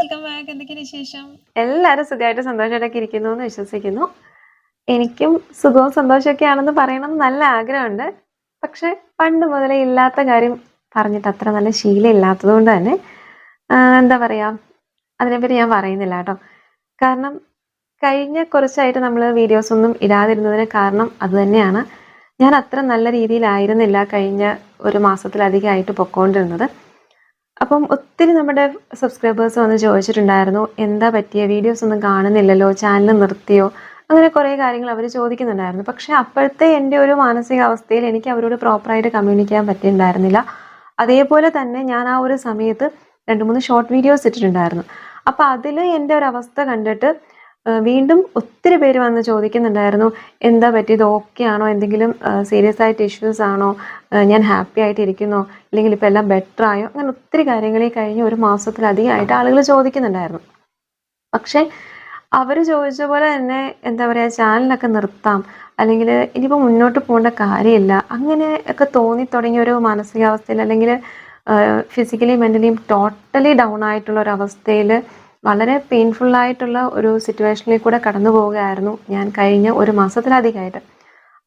Welcome back വിശേഷം? എല്ലാവരും സുഖമായിട്ട് സന്തോഷമായിട്ടൊക്കെ ഇരിക്കുന്നു എന്ന് വിശ്വസിക്കുന്നു. എനിക്കും സുഖവും സന്തോഷമൊക്കെ ആണെന്ന് പറയണമെന്ന് നല്ല ആഗ്രഹമുണ്ട്. പക്ഷെ പണ്ട് മുതലേ ഇല്ലാത്ത കാര്യം പറഞ്ഞിട്ട് അത്ര നല്ല ശീലം ഇല്ലാത്തത് കൊണ്ട് തന്നെ എന്താ പറയാ അതിനെപ്പറ്റി ഞാൻ പറയുന്നില്ല കേട്ടോ. കാരണം കഴിഞ്ഞ കുറച്ചായിട്ട് നമ്മൾ വീഡിയോസ് ഒന്നും ഇടാതിരുന്നതിന് കാരണം അത് തന്നെയാണ്. ഞാൻ അത്ര നല്ല രീതിയിലായിരുന്നില്ല കഴിഞ്ഞ ഒരു മാസത്തിലധികമായിട്ട് പൊക്കോണ്ടിരുന്നത്. അപ്പം ഒത്തിരി നമ്മുടെ സബ്സ്ക്രൈബേഴ്സ് വന്ന് ചോദിച്ചിട്ടുണ്ടായിരുന്നു എന്താ പറ്റിയ? വീഡിയോസ് ഒന്നും കാണുന്നില്ലല്ലോ ചാനൽ നിർത്തിയോ? അങ്ങനെ കുറേ കാര്യങ്ങൾ അവർ ചോദിക്കുന്നുണ്ടായിരുന്നു. പക്ഷേ അപ്പോഴത്തെ എന്റെ ഒരു മാനസികാവസ്ഥയിൽ എനിക്ക് അവരോട് പ്രോപ്പറായിട്ട് കമ്മ്യൂണിക്കാൻ പറ്റിയിട്ടുണ്ടായിരുന്നില്ല. അതേപോലെ തന്നെ ഞാൻ ആ ഒരു സമയത്ത് രണ്ട് മൂന്ന് ഷോർട്ട് വീഡിയോസ് ഇട്ടിട്ടുണ്ടായിരുന്നു. അപ്പോൾ അതിൽ എന്റെ ഒരു അവസ്ഥ കണ്ടിട്ട് വീണ്ടും ഒത്തിരി പേര് വന്ന് ചോദിക്കുന്നുണ്ടായിരുന്നു എന്താ പറ്റിയത് ഓക്കെ ആണോ എന്തെങ്കിലും സീരിയസ് ആയിട്ട് ഇഷ്യൂസ് ആണോ ഞാൻ ഹാപ്പി ആയിട്ട് ഇരിക്കുന്നോ അല്ലെങ്കിൽ ഇപ്പം എല്ലാം ബെറ്റർ ആയോ അങ്ങനെ ഒത്തിരി കാര്യങ്ങൾ ഈ കഴിഞ്ഞ ഒരു മാസത്തിലധികമായിട്ട് ആളുകൾ ചോദിക്കുന്നുണ്ടായിരുന്നു. പക്ഷേ അവർ ചോദിച്ച പോലെ തന്നെ എന്താ പറയുക ചാനലൊക്കെ നിർത്താം അല്ലെങ്കിൽ ഇനിയിപ്പോൾ മുന്നോട്ട് പോകേണ്ട കാര്യമില്ല അങ്ങനെ ഒക്കെ തോന്നി തുടങ്ങിയ ഒരു മാനസികാവസ്ഥയിൽ അല്ലെങ്കിൽ ഫിസിക്കലി മെന്റലിയും ടോട്ടലി ഡൗൺ ആയിട്ടുള്ള ഒരു അവസ്ഥയിൽ വളരെ പെയിൻഫുൾ ആയിട്ടുള്ള ഒരു സിറ്റുവേഷനിൽ കൂടെ കടന്നു പോവുകയായിരുന്നു ഞാൻ കഴിഞ്ഞ ഒരു മാസത്തിലധികമായിട്ട്.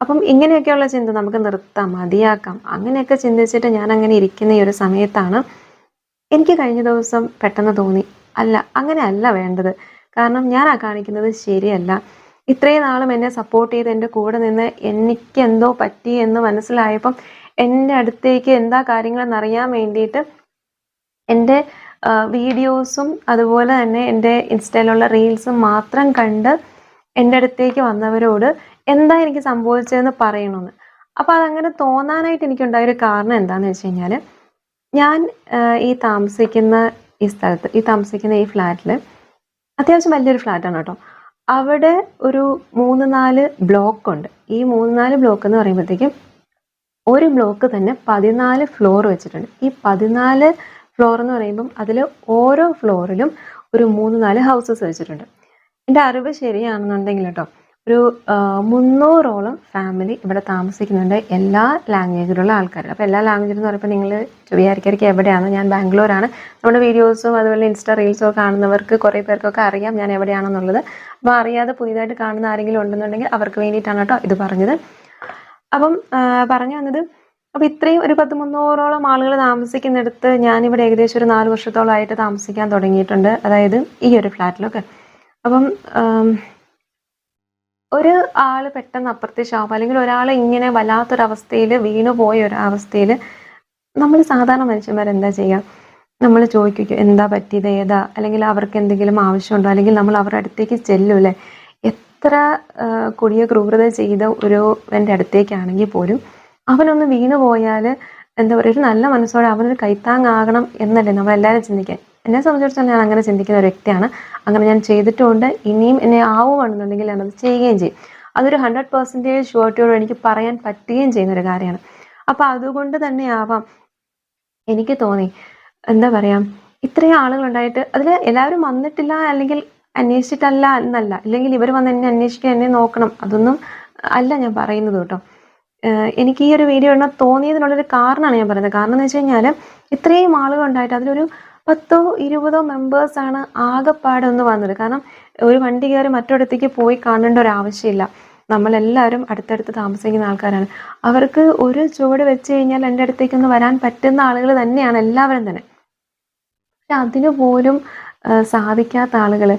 അപ്പം ഇങ്ങനെയൊക്കെയുള്ള ചിന്ത നമുക്ക് നിർത്താം മതിയാക്കാം. അങ്ങനെയൊക്കെ ചിന്തിച്ചിട്ട് ഞാൻ അങ്ങനെ ഇരിക്കുന്ന ഈ ഒരു സമയത്താണ് എനിക്ക് കഴിഞ്ഞ ദിവസം പെട്ടെന്ന് തോന്നി അല്ല അങ്ങനെ അല്ല വേണ്ടത്. കാരണം ഞാൻ ആ കാണിക്കുന്നത് ശരിയല്ല. ഇത്രയും നാളും എന്നെ സപ്പോർട്ട് ചെയ്ത് എന്റെ കൂടെ നിന്ന് എനിക്ക് എന്തോ പറ്റി എന്ന് മനസ്സിലായപ്പം എന്റെ അടുത്തേക്ക് എന്താ കാര്യങ്ങളെന്ന് അറിയാൻ വേണ്ടിയിട്ട് എന്റെ വീഡിയോസും അതുപോലെ തന്നെ എന്റെ ഇൻസ്റ്റയിലുള്ള റീൽസും മാത്രം കണ്ട് എന്റെ അടുത്തേക്ക് വന്നവരോട് എന്താ എനിക്ക് സംഭവിച്ചതെന്ന് പറയണമെന്ന് അപ്പോൾ അതങ്ങനെ തോന്നാനായിട്ട് എനിക്കുണ്ടായ ഒരു കാരണം എന്താണെന്ന് വെച്ച് കഴിഞ്ഞാൽ ഞാൻ ഈ താമസിക്കുന്ന ഈ സ്ഥലത്ത് ഈ താമസിക്കുന്ന ഈ ഫ്ലാറ്റിൽ അത്യാവശ്യം വലിയൊരു ഫ്ലാറ്റാണ് കേട്ടോ. അവിടെ ഒരു മൂന്ന് നാല് ബ്ലോക്ക് ഉണ്ട്. ഈ മൂന്ന് നാല് ബ്ലോക്ക് എന്ന് പറയുമ്പോഴത്തേക്കും ഒരു ബ്ലോക്ക് തന്നെ പതിനാല് ഫ്ലോർ വെച്ചിട്ടുണ്ട്. ഈ പതിനാല് ഫ്ലോർ എന്ന് പറയുമ്പം അതിൽ ഓരോ ഫ്ലോറിലും ഒരു മൂന്ന് നാല് ഹൗസസ് വെച്ചിട്ടുണ്ട്. എന്റെ അറിവ് ശരിയാണെന്നുണ്ടെങ്കിൽ കേട്ടോ ഒരു മുന്നൂറോളം ഫാമിലി ഇവിടെ താമസിക്കുന്നുണ്ട് എല്ലാ ലാംഗ്വേജിലുള്ള ആൾക്കാർ അപ്പോൾ എല്ലാ ലാംഗ്വേജിൽ എന്ന് പറയുമ്പോൾ നിങ്ങൾ വിചാരിക്കാർക്ക് എവിടെയാണ് ഞാൻ ബാംഗ്ലൂരാണ്. നമ്മുടെ വീഡിയോസും അതുപോലെ ഇൻസ്റ്റാ റീൽസും കാണുന്നവർക്ക് കുറേ പേർക്കൊക്കെ അറിയാം ഞാൻ എവിടെയാണെന്നുള്ളത്. അപ്പോൾ അറിയാതെ പുതിയതായിട്ട് കാണുന്ന ആരെങ്കിലും ഉണ്ടെന്നുണ്ടെങ്കിൽ അവർക്ക് വേണ്ടിയിട്ടാണ് കേട്ടോ ഇത് പറഞ്ഞത്. അപ്പം പറഞ്ഞു വന്നത് അപ്പോൾ ഇത്രയും ഒരു പത്ത് മുന്നൂറോളം ആളുകൾ താമസിക്കുന്നിടത്ത് ഞാനിവിടെ ഏകദേശം ഒരു നാല് വർഷത്തോളമായിട്ട് താമസിക്കാൻ തുടങ്ങിയിട്ടുണ്ട്. അതായത് ഈ ഒരു ഫ്ലാറ്റിലൊക്കെ. അപ്പം ഒരു ആൾ പെട്ടെന്ന് അപ്രത്യക്ഷമാവും. അല്ലെങ്കിൽ ഒരാൾ ഇങ്ങനെ വല്ലാത്തൊരവസ്ഥയിൽ വീണു പോയ ഒരു അവസ്ഥയിൽ നമ്മൾ സാധാരണ മനുഷ്യന്മാർ എന്താ ചെയ്യുക നമ്മൾ ചോദിക്കും എന്താ പറ്റിയത്? ഏതാ? അല്ലെങ്കിൽ അവർക്ക് എന്തെങ്കിലും ആവശ്യമുണ്ടോ? അല്ലെങ്കിൽ നമ്മൾ അവരുടെ അടുത്തേക്ക് ചെല്ലൂല്ലേ എത്ര കൊടിയ ക്രൂരത ചെയ്ത ഒരു എന്റെ അടുത്തേക്കാണെങ്കിൽ പോലും അവനൊന്ന് വീണു പോയാൽ എന്താ പറയുക ഒരു നല്ല മനസ്സോടെ അവനൊരു കൈത്താങ്ങാകണം എന്നല്ലേ നമ്മളെല്ലാവരും ചിന്തിക്കാൻ. എന്നെ സംബന്ധിച്ചിടത്തോളം ഞാൻ അങ്ങനെ ചിന്തിക്കുന്ന ഒരു വ്യക്തിയാണ്. അങ്ങനെ ഞാൻ ചെയ്തിട്ടുണ്ട്. ഇനിയും എന്നെ ആവുകയാണെന്നുണ്ടെങ്കിൽ ഞാനത് ചെയ്യുകയും ചെയ്യും. അതൊരു ഹൺഡ്രഡ് പെർസെന്റേജ് ഷുവർട്ടിയോട് എനിക്ക് പറയാൻ പറ്റുകയും ചെയ്യുന്ന ഒരു കാര്യമാണ്. അപ്പോൾ അതുകൊണ്ട് തന്നെ ആവാം എനിക്ക് തോന്നി എന്താ പറയാ ഇത്രയും ആളുകളുണ്ടായിട്ട് അതിൽ എല്ലാവരും വന്നിട്ടില്ല അല്ലെങ്കിൽ അന്വേഷിച്ചിട്ടല്ല എന്നല്ല. ഇല്ലെങ്കിൽ ഇവർ വന്ന് എന്നെ അന്വേഷിക്കാൻ എന്നെ നോക്കണം. അതൊന്നും അല്ല ഞാൻ പറയുന്നത് കേട്ടോ. എനിക്ക് ഈ ഒരു വീഡിയോ ഇടണം തോന്നിയതിനുള്ളൊരു കാരണമാണ് ഞാൻ പറയുന്നത്. കാരണം എന്ന് വെച്ച് കഴിഞ്ഞാൽ ഇത്രയും ആളുകൾ ഉണ്ടായിട്ട് അതിലൊരു പത്തോ ഇരുപതോ മെമ്പേഴ്സാണ് ആകെപ്പാടെ ഒന്ന് വന്നത്. കാരണം ഒരു വണ്ടി കയറി മറ്റൊരിടത്തേക്ക് പോയി കാണേണ്ട ഒരു ആവശ്യമില്ല. നമ്മളെല്ലാവരും അടുത്തടുത്ത് താമസിക്കുന്ന ആൾക്കാരാണ്. അവർക്ക് ഒരു ചുവട് വെച്ച് കഴിഞ്ഞാൽ എന്റെ അടുത്തേക്ക് ഒന്ന് വരാൻ പറ്റുന്ന ആളുകൾ തന്നെയാണ് എല്ലാവരും തന്നെ. പക്ഷെ അതിനു പോലും സാധിക്കാത്ത ആളുകൾ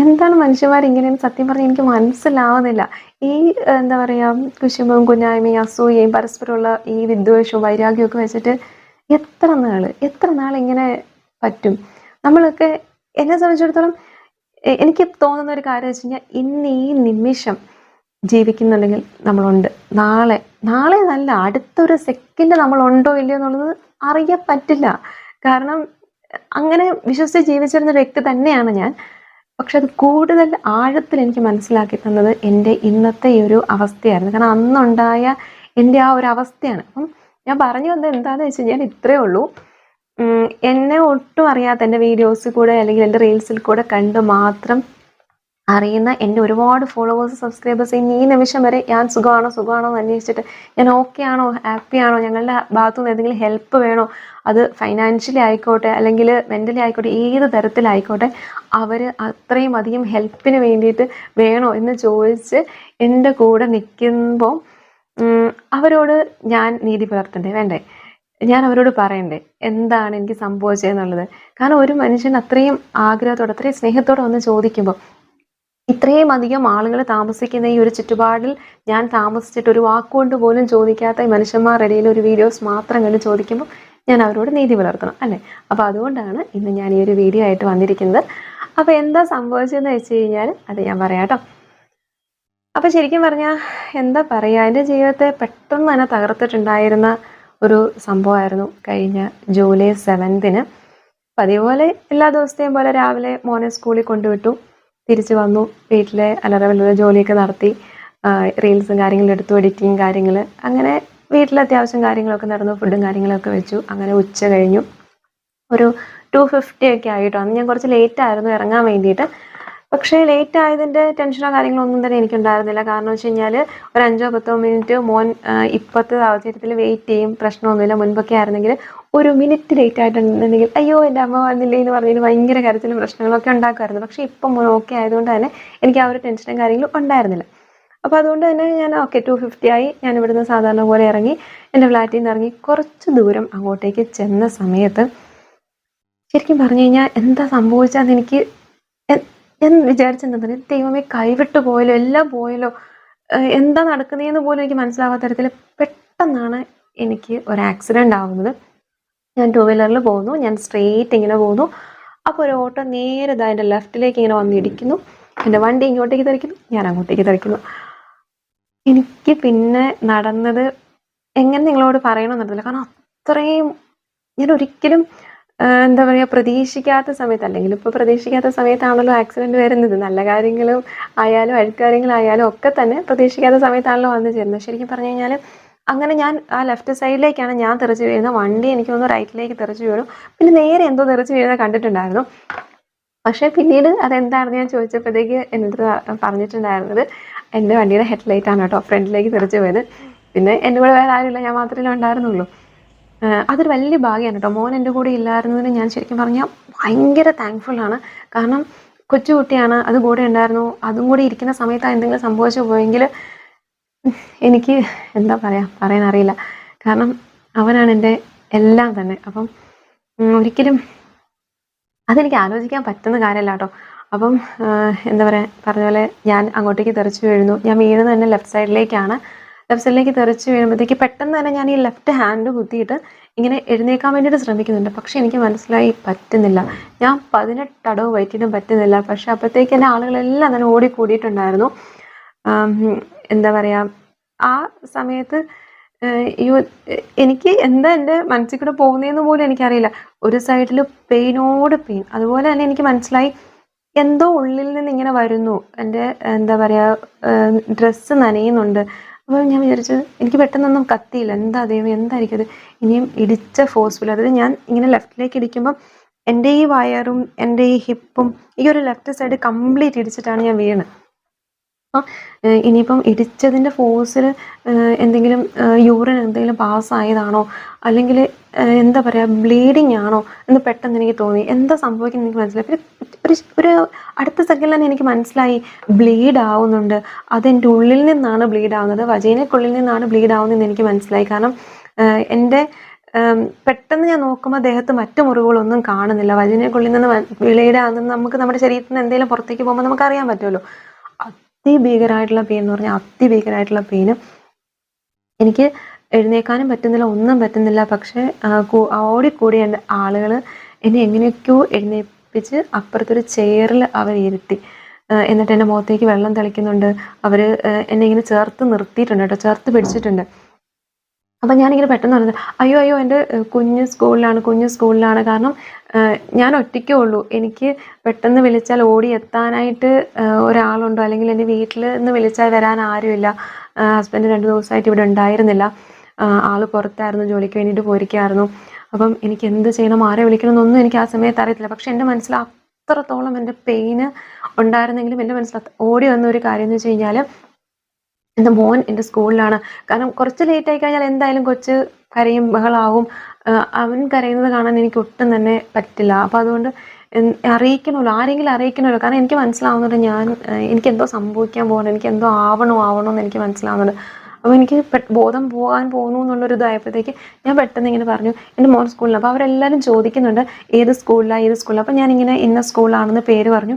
എന്താണ് മനുഷ്യന്മാർ ഇങ്ങനെ സത്യം പറഞ്ഞ് എനിക്ക് മനസ്സിലാവുന്നില്ല. ഈ എന്താ പറയുക കുശുമ്പും കുഞ്ഞായ്മയും അസൂയയും പരസ്പരമുള്ള ഈ വിദ്വേഷവും വൈരാഗ്യവും ഒക്കെ വെച്ചിട്ട് എത്ര നാൾ എത്ര നാൾ ഇങ്ങനെ പറ്റും? നമ്മളൊക്കെ എന്നെ സംബന്ധിച്ചിടത്തോളം എനിക്ക് തോന്നുന്ന ഒരു കാര്യം വെച്ച് കഴിഞ്ഞാൽ ഇന്ന് ഈ നിമിഷം ജീവിക്കുന്നുണ്ടെങ്കിൽ നമ്മളുണ്ട്. നാളെ നാളെ നല്ല അടുത്തൊരു സെക്കൻഡ് നമ്മളുണ്ടോ ഇല്ലയോ എന്നുള്ളത് അറിയാൻ പറ്റില്ല. കാരണം അങ്ങനെ വിശ്വസിച്ച് ജീവിച്ചിരുന്ന വ്യക്തി തന്നെയാണ് ഞാൻ. പക്ഷെ അത് കൂടുതൽ ആഴത്തിൽ എനിക്ക് മനസ്സിലാക്കി തന്നത് എന്റെ ഇന്നത്തെ ഈ ഒരു അവസ്ഥയായിരുന്നു. കാരണം അന്നുണ്ടായ എന്റെ ആ ഒരു അവസ്ഥയാണ്. അപ്പം ഞാൻ പറഞ്ഞു വന്നത് എന്താണെന്ന് വെച്ച് കഴിഞ്ഞാൽ ഇത്രയേ ഉള്ളൂ. എന്നെ ഒട്ടും അറിയാത്ത എന്റെ വീഡിയോസിൽ കൂടെ അല്ലെങ്കിൽ എന്റെ റീൽസിൽ കൂടെ കണ്ട് മാത്രം അറിയുന്ന എന്റെ ഒരുപാട് ഫോളോവേഴ്സ് സബ്സ്ക്രൈബേഴ്സ് ഇനി ഈ നിമിഷം വരെ ഞാൻ സുഖമാണോ സുഖമാണോ എന്ന് അന്വേഷിച്ചിട്ട് ഞാൻ ഓക്കെ ആണോ ഹാപ്പി ആണോ ഞങ്ങളുടെ ഭാഗത്തുനിന്ന് എന്തെങ്കിലും ഹെൽപ്പ് വേണോ അത് ഫൈനാൻഷ്യലി ആയിക്കോട്ടെ അല്ലെങ്കിൽ മെന്റലി ആയിക്കോട്ടെ ഏത് തരത്തിലായിക്കോട്ടെ അവർ അത്രയും അധികം ഹെൽപ്പിന് വേണ്ടിയിട്ട് വേണോ എന്ന് ചോദിച്ച് എന്റെ കൂടെ നിൽക്കുമ്പോൾ അവരോട് ഞാൻ നീതി പുലർത്തണ്ടേ? വേണ്ടേ? ഞാൻ അവരോട് പറയണ്ടേ? എന്താണ് എനിക്ക് സംഭവിച്ചതെന്നുള്ളത് കാരണം ഒരു മനുഷ്യൻ അത്രയും ആഗ്രഹത്തോടെ അത്രയും സ്നേഹത്തോടെ വന്ന് ചോദിക്കുമ്പോൾ ഇത്രയും അധികം ആളുകൾ താമസിക്കുന്ന ഈ ഒരു ചുറ്റുപാടിൽ ഞാൻ താമസിച്ചിട്ട് ഒരു വാക്കുകൊണ്ട് പോലും ചോദിക്കാത്ത ഈ മനുഷ്യന്മാരുടെ ഇടയിൽ ഒരു വീഡിയോസ് മാത്രം കണ്ട് ചോദിക്കുമ്പോൾ ഞാൻ അവരോട് നീതി പുലർത്തണം അല്ലേ? അപ്പോൾ അതുകൊണ്ടാണ് ഇന്ന് ഞാൻ ഈ ഒരു വീഡിയോ ആയിട്ട് വന്നിരിക്കുന്നത്. അപ്പോൾ എന്താ സംഭവിച്ചതെന്ന് വെച്ച് കഴിഞ്ഞാൽ അത് ഞാൻ പറയാം കേട്ടോ. അപ്പോൾ ശരിക്കും പറഞ്ഞാൽ എന്താ പറയുക എന്റെ ജീവിതത്തെ പെട്ടെന്ന് തന്നെ തകർത്തിട്ടുണ്ടായിരുന്ന ഒരു സംഭവമായിരുന്നു കഴിഞ്ഞ ജൂലൈ സെവൻത്തിന്. അതേപോലെ എല്ലാ ദിവസത്തെയും പോലെ രാവിലെ മോനെ സ്കൂളിൽ കൊണ്ടുവിട്ടു തിരിച്ചു വന്നു വീട്ടിലെ അലറ ജോലിയൊക്കെ നടത്തി റീൽസും കാര്യങ്ങളും എടുത്തു എഡിറ്റിങ് കാര്യങ്ങൾ അങ്ങനെ വീട്ടിലെ അത്യാവശ്യം കാര്യങ്ങളൊക്കെ നടന്നു ഫുഡും കാര്യങ്ങളൊക്കെ വെച്ചു. അങ്ങനെ ഉച്ച കഴിഞ്ഞു. ഒരു ടു ഫിഫ്റ്റി ഒക്കെ ആയിട്ടോ. അന്ന് ഞാൻ കുറച്ച് ലേറ്റ് ആയിരുന്നു ഇറങ്ങാൻ വേണ്ടിയിട്ട്. പക്ഷേ ലേറ്റ് ആയതിന്റെ ടെൻഷനോ കാര്യങ്ങളോ ഒന്നും തന്നെ എനിക്കുണ്ടായിരുന്നില്ല. കാരണം വെച്ച് കഴിഞ്ഞാൽ ഒരു അഞ്ചോ പത്തോ മിനിറ്റ് മോൻ ഇപ്പത്തെ സാഹചര്യത്തിൽ വെയിറ്റ് ചെയ്യും. പ്രശ്നമൊന്നുമില്ല. മുൻപൊക്കെ ആയിരുന്നെങ്കിൽ ഒരു മിനിറ്റ് ലേറ്റ് ആയിട്ടുണ്ടെങ്കിൽ അയ്യോ എന്റെ അമ്മ വന്നില്ലേ എന്ന് പറഞ്ഞതിന് ഭയങ്കര കാര്യത്തിൽ പ്രശ്നങ്ങളൊക്കെ ഉണ്ടാക്കുമായിരുന്നു. പക്ഷേ ഇപ്പം മോൻ ഓക്കെ ആയതുകൊണ്ട് തന്നെ എനിക്ക് ആ ഒരു ടെൻഷനും കാര്യങ്ങളും ഉണ്ടായിരുന്നില്ല. അപ്പോൾ അതുകൊണ്ട് തന്നെ ഞാൻ ഓക്കെ ടു ഫിഫ്റ്റി ആയി. ഞാൻ ഇവിടുന്ന് സാധാരണ പോലെ ഇറങ്ങി എന്റെ ഫ്ലാറ്റിൽ നിന്ന് ഇറങ്ങി കുറച്ച് ദൂരം അങ്ങോട്ടേക്ക് ചെന്ന സമയത്ത് ശരിക്കും പറഞ്ഞു കഴിഞ്ഞാൽ എന്താ സംഭവിച്ചതെന്ന് എനിക്ക് ഞാൻ വിചാരിച്ചെന്താ ദൈവമേ കൈവിട്ട് പോയല്ലോ എല്ലാം പോയല്ലോ. എന്താ നടക്കുന്നതെന്ന് പോലും എനിക്ക് മനസ്സിലാവാത്ത തരത്തിൽ പെട്ടെന്നാണ് എനിക്ക് ഒരു ആക്സിഡന്റ് ആവുന്നത്. ഞാൻ ടൂ വീലറിൽ പോകുന്നു ഞാൻ സ്ട്രെയിറ്റ് ഇങ്ങനെ പോകുന്നു അപ്പോൾ ഒരു ഓട്ടോ നേരെ ഇതാ എന്റെ ലെഫ്റ്റിലേക്ക് ഇങ്ങനെ വന്നിടിക്കുന്നു എന്റെ വണ്ടി ഇങ്ങോട്ടേക്ക് തെറിക്കുന്നു ഞാൻ അങ്ങോട്ടേക്ക് തെറിക്കുന്നു. എനിക്ക് പിന്നെ നടന്നത് എങ്ങനെ നിങ്ങളോട് പറയണമെന്നറിയില്ല കാരണം അത്രയും ഞാൻ ഒരിക്കലും എന്താ പറയുക പ്രതീക്ഷിക്കാത്ത സമയത്ത് അല്ലെങ്കിൽ ഇപ്പോൾ പ്രതീക്ഷിക്കാത്ത സമയത്താണല്ലോ ആക്സിഡന്റ് വരുന്നത്. നല്ല കാര്യങ്ങളും ആയാലും അഴുക്കാര്യങ്ങളായാലും ഒക്കെ തന്നെ പ്രതീക്ഷിക്കാത്ത സമയത്താണല്ലോ വന്നു ചേരുന്നത്. ശരിക്കും പറഞ്ഞു കഴിഞ്ഞാൽ അങ്ങനെ ഞാൻ ആ ലെഫ്റ്റ് സൈഡിലേക്കാണ് ഞാൻ തെറിച്ച് വീഴുന്നത്. വണ്ടി എനിക്ക് തോന്നുന്നു റൈറ്റിലേക്ക് തെറിച്ച് വീഴും പിന്നെ നേരെ എന്തോ തെറിച്ച് വീഴുന്നത് കണ്ടിട്ടുണ്ടായിരുന്നു. പക്ഷേ പിന്നീട് അതെന്താണെന്ന് ഞാൻ ചോദിച്ചപ്പോഴത്തേക്ക് അടുത്ത് പറഞ്ഞിട്ടുണ്ടായിരുന്നത് എന്റെ വണ്ടിയുടെ ഹെഡ് ലൈറ്റ് ആണ് കേട്ടോ ഫ്രണ്ടിലേക്ക് തെറിച്ച് പോയത്. പിന്നെ എന്റെ കൂടെ വേറെ ആരുമില്ല ഞാൻ മാത്രമേ ഉണ്ടായിരുന്നുള്ളൂ. അതൊരു വലിയ ഭാഗ്യമാണ് കേട്ടോ. മോൻ എന്റെ കൂടെ ഇല്ലായിരുന്നതിന് ഞാൻ ശരിക്കും പറഞ്ഞാൽ ഭയങ്കര താങ്ക്ഫുൾ ആണ്. കാരണം കൊച്ചുകുട്ടിയാണ് അത് കൂടെ ഉണ്ടായിരുന്നു അതും കൂടി ഇരിക്കുന്ന സമയത്ത് എന്തെങ്കിലും സംഭവിച്ചു പോയെങ്കിൽ എനിക്ക് എന്താ പറയാ പറയാൻ അറിയില്ല. കാരണം അവനാണ് എന്റെ എല്ലാം തന്നെ. അപ്പം ഒരിക്കലും അതെനിക്ക് ആലോചിക്കാൻ പറ്റുന്ന കാര്യമല്ല കേട്ടോ. അപ്പം എന്താ പറയുക പറഞ്ഞ പോലെ ഞാൻ അങ്ങോട്ടേക്ക് തെറിച്ച് വീഴുന്നു. ഞാൻ വീഴുന്നത് തന്നെ ലെഫ്റ്റ് സൈഡിലേക്കാണ് ലെഫ്റ്റ് സൈഡിലേക്ക് തെറിച്ച് വീഴുമ്പോഴത്തേക്ക് പെട്ടെന്ന് തന്നെ ഞാൻ ഈ ലെഫ്റ്റ് ഹാൻഡ് കുത്തിയിട്ട് ഇങ്ങനെ എഴുന്നേക്കാൻ വേണ്ടിയിട്ട് ശ്രമിക്കുന്നുണ്ട്. പക്ഷെ എനിക്ക് മനസ്സിലായി പറ്റുന്നില്ല. ഞാൻ പതിനെട്ട് അടവ് വയറ്റിനും പറ്റുന്നില്ല. പക്ഷെ അപ്പോഴത്തേക്ക് എന്റെ ആളുകളെല്ലാം തന്നെ ഓടിക്കൂടിയിട്ടുണ്ടായിരുന്നു. എന്താ പറയുക ആ സമയത്ത് അയ്യോ എനിക്ക് എന്താ എന്റെ മനസ്സിൽ കൂടെ പോകുന്നതെന്ന് പോലും എനിക്കറിയില്ല. ഒരു സൈഡിൽ പെയിനോട് പെയിൻ അതുപോലെ തന്നെ എനിക്ക് മനസ്സിലായി എന്തോ ഉള്ളിൽ നിന്ന് ഇങ്ങനെ വരുന്നു. എന്റെ എന്താ പറയുക ഡ്രസ്സ് നനയുന്നുണ്ട്. അപ്പോൾ ഞാൻ വിചാരിച്ചു എനിക്ക് പെട്ടെന്നൊന്നും കത്തിയില്ല. എന്താ ദൈവം എന്തായിരിക്കും അത്? ഇനിയും ഇടിച്ച ഫോഴ്സ്ഫുൾ അതായത് ഞാൻ ഇങ്ങനെ ലെഫ്റ്റിലേക്ക് ഇടിക്കുമ്പം എന്റെ ഈ വയറും എന്റെ ഈ ഹിപ്പും ഈ ഒരു ലെഫ്റ്റ് സൈഡ് കംപ്ലീറ്റ് ഇടിച്ചിട്ടാണ് ഞാൻ വീണത് അപ്പം ഇനിയിപ്പം ഇടിച്ചതിന്റെ ഫോഴ്സിൽ എന്തെങ്കിലും യൂറിൻ എന്തെങ്കിലും പാസ്സായതാണോ അല്ലെങ്കിൽ എന്താ പറയുക ബ്ലീഡിങ് ആണോ? എന്ന് പെട്ടെന്ന് എനിക്ക് തോന്നി. എന്താ സംഭവിക്കുന്നത് എനിക്ക് മനസ്സിലായി. ഒരു ഒരു അടുത്ത സെക്കൻഡിൽ തന്നെ എനിക്ക് മനസ്സിലായി. ബ്ലീഡ് ആവുന്നുണ്ട്. അതെന്റെ ഉള്ളിൽ നിന്നാണ് ബ്ലീഡ് ആവുന്നത്. വജീനക്കുള്ളിൽ നിന്നാണ് ബ്ലീഡ് ആവുന്നതെന്ന് എനിക്ക് മനസ്സിലായി. കാരണം എന്റെ പെട്ടെന്ന് ഞാൻ നോക്കുമ്പോൾ ദേഹത്ത് മറ്റു മുറിവുകളൊന്നും കാണുന്നില്ല. വജനക്കുള്ളിൽ നിന്ന് ബ്ലീഡ് ആകുന്നത് നമുക്ക് നമ്മുടെ ശരീരത്തിൽ നിന്ന് എന്തെങ്കിലും പുറത്തേക്ക് പോകുമ്പോൾ നമുക്ക് അറിയാൻ പറ്റുമല്ലോ. അതിഭീകരമായിട്ടുള്ള പെയിൻ എന്ന് പറഞ്ഞാൽ അതിഭീകരമായിട്ടുള്ള പെയിന് എനിക്ക് എഴുന്നേക്കാനും പറ്റുന്നില്ല ഒന്നും പറ്റുന്നില്ല. പക്ഷേ ഓടിക്കൂടി എന്റെ ആളുകൾ എന്നെ എങ്ങനെയൊക്കെയോ എഴുന്നേൽപ്പിച്ച് അപ്പുറത്തൊരു ചെയറിൽ അവർ ഇരുത്തി. എന്നിട്ട് എന്റെ മുഖത്തേക്ക് വെള്ളം തളിക്കുന്നുണ്ട്. അവർ എന്നെ ഇങ്ങനെ ചേർത്ത് നിർത്തിയിട്ടുണ്ട് കേട്ടോ. ചേർത്ത് പിടിച്ചിട്ടുണ്ട്. അപ്പം ഞാനിങ്ങനെ പെട്ടെന്ന് പറഞ്ഞത് അയ്യോ അയ്യോ എന്റെ കുഞ്ഞ് സ്കൂളിലാണ് കുഞ്ഞ് സ്കൂളിലാണ്. കാരണം ഞാൻ ഒറ്റയ്ക്കേ ഉള്ളൂ. എനിക്ക് പെട്ടെന്ന് വിളിച്ചാൽ ഓടി എത്താനായിട്ട് ഒരാളുണ്ടോ? അല്ലെങ്കിൽ എന്റെ വീട്ടിൽ നിന്ന് വിളിച്ചാൽ വരാൻ ആരുമില്ല. ഹസ്ബൻഡ് രണ്ട് ദിവസമായിട്ട് ഇവിടെ ഉണ്ടായിരുന്നില്ല. ആൾ പുറത്തായിരുന്നു ജോലിക്ക് വേണ്ടിയിട്ട് പോയിരിക്കുകയായിരുന്നു. അപ്പം എനിക്ക് എന്ത് ചെയ്യണം ആരെ വിളിക്കണം വിളിക്കണമെന്നൊന്നും എനിക്ക് ആ സമയത്ത് അറിയത്തില്ല. പക്ഷെ എന്റെ മനസ്സിൽ അത്രത്തോളം എന്റെ പെയിന് ഉണ്ടായിരുന്നെങ്കിലും എന്റെ മനസ്സിൽ ഓടി വന്ന ഒരു കാര്യം എന്ന് വെച്ച് കഴിഞ്ഞാൽ എന്റെ മോൻ എന്റെ സ്കൂളിലാണ്. കാരണം കുറച്ച് ലേറ്റ് ആയി കഴിഞ്ഞാൽ എന്തായാലും കൊച്ച് കരയും ബഹളാവും. അവൻ കരയുന്നത് കാണാൻ എനിക്ക് ഒട്ടും തന്നെ പറ്റില്ല. അപ്പം അതുകൊണ്ട് അറിയിക്കണമല്ലോ. ആരെങ്കിലും അറിയിക്കണമല്ലോ. കാരണം എനിക്ക് മനസ്സിലാവുന്നുണ്ട് ഞാൻ എനിക്ക് എന്തോ സംഭവിക്കാൻ പോകണം എനിക്ക് എന്തോ ആവണോ ആവണോ എന്ന് എനിക്ക് മനസ്സിലാവുന്നുണ്ട്. അപ്പോൾ എനിക്ക് ബോധം പോകാൻ പോകുന്നു എന്നുള്ളൊരു ഇതായപ്പോഴത്തേക്ക് ഞാൻ പെട്ടെന്ന് ഇങ്ങനെ പറഞ്ഞു എന്റെ മോൻ സ്കൂളിൽ അപ്പോൾ അവരെല്ലാവരും ചോദിക്കുന്നുണ്ട് ഏത് സ്കൂളിലാണ് ഏത് സ്കൂളിലാണ് അപ്പോൾ ഞാനിങ്ങനെ ഇന്ന സ്കൂളിലാണെന്ന് പേര് പറഞ്ഞു.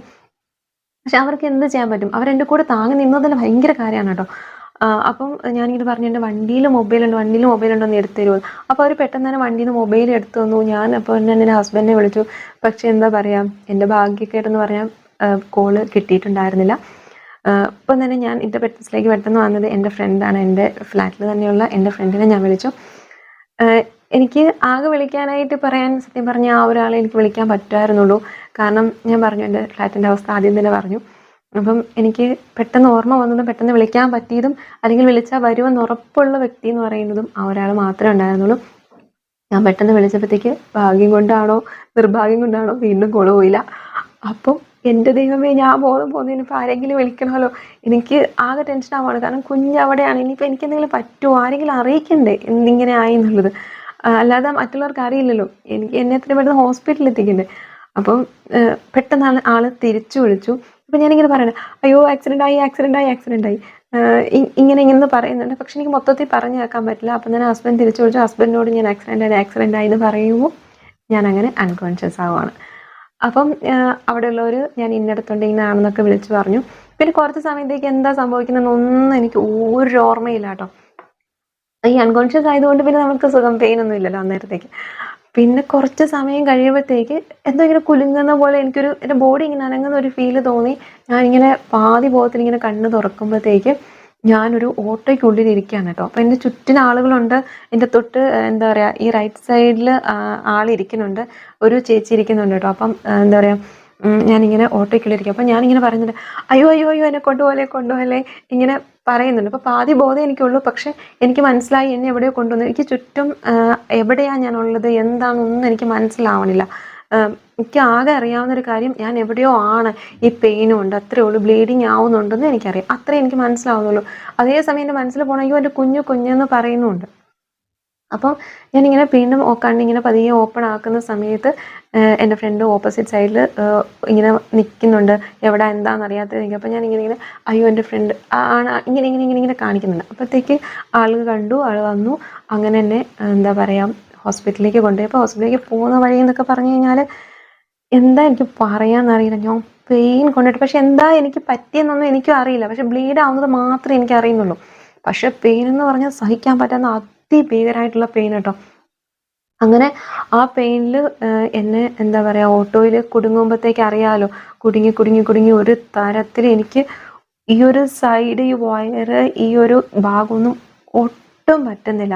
പക്ഷെ അവർക്ക് എന്ത് ചെയ്യാൻ പറ്റും? അവരെന്റെ കൂടെ താങ്ങി നിന്നതല്ല ഭയങ്കര കാര്യമാണ് കേട്ടോ. അപ്പം ഞാനിങ്ങനെ പറഞ്ഞു എന്റെ വണ്ടിയിൽ മൊബൈലുണ്ട് വണ്ടിയിൽ മൊബൈലുണ്ടോ എന്ന് എടുത്തു തരുമോ? അപ്പോൾ അവർ പെട്ടെന്ന് തന്നെ വണ്ടിയിൽ നിന്ന് മൊബൈൽ എടുത്തു തന്നു. ഞാൻ അപ്പോൾ തന്നെ എന്റെ ഹസ്ബൻഡിനെ വിളിച്ചു. പക്ഷേ എന്താ പറയുക എന്റെ ഭാഗ്യക്കേടെന്ന് പറഞ്ഞാൽ കോൾ കിട്ടിയിട്ടുണ്ടായിരുന്നില്ല. ഇപ്പം തന്നെ ഞാൻ എന്റെ പെറ്റസിലേക്ക് പെട്ടെന്ന് വന്നത് എന്റെ ഫ്രണ്ടാണ് എന്റെ ഫ്ലാറ്റിൽ തന്നെയുള്ള എന്റെ ഫ്രണ്ടിനെ ഞാൻ വിളിച്ചു. എനിക്ക് ആകെ വിളിക്കാനായിട്ട് പറയാൻ സത്യം പറഞ്ഞാൽ ആ ഒരാളെ എനിക്ക് വിളിക്കാൻ പറ്റുമായിരുന്നുള്ളൂ. കാരണം ഞാൻ പറഞ്ഞു എന്റെ ഫ്ലാറ്റിന്റെ അവസ്ഥ ആദ്യം തന്നെ പറഞ്ഞു. അപ്പം എനിക്ക് പെട്ടെന്ന് ഓർമ്മ വന്നതും പെട്ടെന്ന് വിളിക്കാൻ പറ്റിയതും അല്ലെങ്കിൽ വിളിച്ചാൽ വരുമെന്ന് ഉറപ്പുള്ള വ്യക്തി എന്ന് പറയുന്നതും ആ ഒരാൾ മാത്രമേ ഉണ്ടായിരുന്നുള്ളൂ. ഞാൻ പെട്ടെന്ന് വിളിച്ചപ്പോഴത്തേക്ക് ഭാഗ്യം കൊണ്ടാണോ നിർഭാഗ്യം കൊണ്ടാണോ വീണ്ടും കോൾ പോയില്ല. അപ്പം എന്റെ ദൈവമേ ഞാൻ ബോധം പോകുന്നതിന് ഇപ്പോൾ ആരെങ്കിലും വിളിക്കണമല്ലോ. എനിക്ക് ആകെ ടെൻഷൻ ആവുകയാണ് കാരണം കുഞ്ഞ് അവിടെയാണ്. ഇനിയിപ്പോൾ എനിക്ക് എന്തെങ്കിലും പറ്റുമോ ആരെങ്കിലും അറിയിക്കണ്ടേ? എന്തിങ്ങനെ ആയി എന്നുള്ളത്. അല്ലാതെ മറ്റുള്ളവർക്ക് അറിയില്ലല്ലോ. എനിക്ക് എന്നെ എത്രയും പെട്ടെന്ന് ഹോസ്പിറ്റലിൽ എത്തിക്കണ്ടേ? അപ്പം പെട്ടെന്നാണ് ആൾ തിരിച്ചു വിളിച്ചു. അപ്പം ഞാനിങ്ങനെ പറയണേ അയ്യോ ആക്സിഡന്റ് ആയി ആക്സിഡന്റ് ആയി ആക്സിഡന്റ് ആയി. ഇങ്ങനെ ഇങ്ങനെ പറയുന്നുണ്ട്. പക്ഷെ എനിക്ക് മൊത്തത്തിൽ പറഞ്ഞു കേൾക്കാൻ പറ്റില്ല. അപ്പം ഞാൻ ഹസ്ബൻഡ് തിരിച്ചു വിളിച്ചു. ഹസ്ബൻഡിനോട് ഞാൻ ആക്സിഡന്റ് ആയി ആക്സിഡന്റ് ആയി എന്ന് പറയുമ്പോൾ ഞാൻ അങ്ങനെ അൺകോൺഷ്യസ് ആവുകയാണ് അപ്പം അവിടെയുള്ളവർ ഞാൻ ഇന്നടത്തുണ്ട് ഇന്നാണെന്നൊക്കെ വിളിച്ചു പറഞ്ഞു. പിന്നെ കുറച്ച് സമയത്തേക്ക് എന്താ സംഭവിക്കുന്നതെന്നൊന്നും എനിക്ക് ഒരു ഓർമ്മയില്ല കേട്ടോ. ഈ അൺകോൺഷ്യസ് ആയതുകൊണ്ട് പിന്നെ നമുക്ക് സുഖം പെയിൻ ഒന്നും ഇല്ലല്ലോ അന്നേരത്തേക്ക്. പിന്നെ കുറച്ച് സമയം കഴിയുമ്പോഴത്തേക്ക് എന്തോ ഇങ്ങനെ കുലുങ്ങുന്ന പോലെ എനിക്കൊരു എന്റെ ബോഡി ഇങ്ങനെ അനങ്ങുന്ന ഒരു ഫീൽ തോന്നി. ഞാനിങ്ങനെ പാതി ബോധത്തിൽ ഇങ്ങനെ കണ്ണ് തുറക്കുമ്പോഴത്തേക്ക് ഞാനൊരു ഓട്ടോയ്ക്കുള്ളിൽ ഇരിക്കുകയാണ് കേട്ടോ. അപ്പം എന്റെ ചുറ്റിന് ആളുകളുണ്ട്. എന്റെ തൊട്ട് എന്താ പറയുക ഈ റൈറ്റ് സൈഡിൽ ആളിരിക്കുന്നുണ്ട് ഒരു ചേച്ചി ഇരിക്കുന്നുണ്ട് കേട്ടോ. അപ്പം എന്താ പറയുക ഞാനിങ്ങനെ ഓട്ടോയ്ക്കുള്ളിരിക്കും അപ്പം ഞാനിങ്ങനെ പറയുന്നുണ്ട് അയ്യോ അയ്യോ അയ്യോ എന്നെ കൊണ്ടുപോലെ കൊണ്ടുപോലെ ഇങ്ങനെ പറയുന്നുണ്ട്. അപ്പോൾ പാതി ബോധം എനിക്കുള്ളൂ. പക്ഷേ എനിക്ക് മനസ്സിലായി എന്നെ എവിടെയോ കൊണ്ടുവന്നു. എനിക്ക് ചുറ്റും എവിടെയാണ് ഞാനുള്ളത് എന്താണെന്നൊന്നും എനിക്ക് മനസ്സിലാവണില്ല. എനിക്ക് ആകെ അറിയാവുന്ന ഒരു കാര്യം ഞാൻ എവിടെയോ ആണ്. ഈ പെയിനും ഉണ്ട് അത്രേ ഉള്ളൂ. ബ്ലീഡിങ് ആവുന്നുണ്ടെന്ന് എനിക്കറിയാം. അത്രേ എനിക്ക് മനസ്സിലാവുന്നുള്ളൂ. അതേസമയം എന്റെ മനസ്സിൽ പോകണമെങ്കിൽ എന്റെ കുഞ്ഞു കുഞ്ഞെന്ന് പറയുന്നുണ്ട്. അപ്പം ഞാനിങ്ങനെ വീണ്ടും കണ്ണിങ്ങനെ പതിയെ ഓപ്പൺ ആക്കുന്ന സമയത്ത് എന്റെ ഫ്രണ്ട് ഓപ്പോസിറ്റ് സൈഡിൽ ഇങ്ങനെ നിൽക്കുന്നുണ്ട് എവിടെ എന്താണെന്ന് അറിയാത്തത് എനിക്ക്. അപ്പോൾ ഞാൻ ഇങ്ങനെ ഇങ്ങനെ അയ്യോ എന്റെ ഫ്രണ്ട് ആണ് ഇങ്ങനെ ഇങ്ങനെ ഇങ്ങനെ ഇങ്ങനെ കാണിക്കുന്നുണ്ട്. അപ്പോഴത്തേക്ക് ആൾ കണ്ടു ആൾ വന്നു. അങ്ങനെ തന്നെ എന്താ പറയുക ഹോസ്പിറ്റലിലേക്ക് കൊണ്ടുപോയി. അപ്പോൾ ഹോസ്പിറ്റലിലേക്ക് പോകുന്ന വഴി എന്നൊക്കെ പറഞ്ഞു കഴിഞ്ഞാൽ എന്താ എനിക്ക് പറയാമെന്നറിയില്ല ഞാൻ പെയിൻ കൊണ്ടിട്ട്. പക്ഷെ എന്താ എനിക്ക് പറ്റിയെന്നൊന്നും എനിക്കും അറിയില്ല. പക്ഷെ ബ്ലീഡ് ആവുന്നത് മാത്രമേ എനിക്ക് അറിയുന്നുള്ളൂ പക്ഷെ പെയിൻ എന്ന് പറഞ്ഞാൽ സഹിക്കാൻ പറ്റാത്ത അതിഭീകരമായിട്ടുള്ള പെയിൻ കേട്ടോ. അങ്ങനെ ആ പെയിനിൽ എന്നെ എന്താ പറയുക ഓട്ടോയിൽ കുടുങ്ങുമ്പോഴത്തേക്ക് അറിയാമല്ലോ കുടുങ്ങി കുടുങ്ങി കുടുങ്ങി ഒരു തരത്തിൽ എനിക്ക് ഈ ഒരു സൈഡ് ഈ വയറ് ഈ ഒരു ഭാഗമൊന്നും ഒട്ടും പറ്റുന്നില്ല.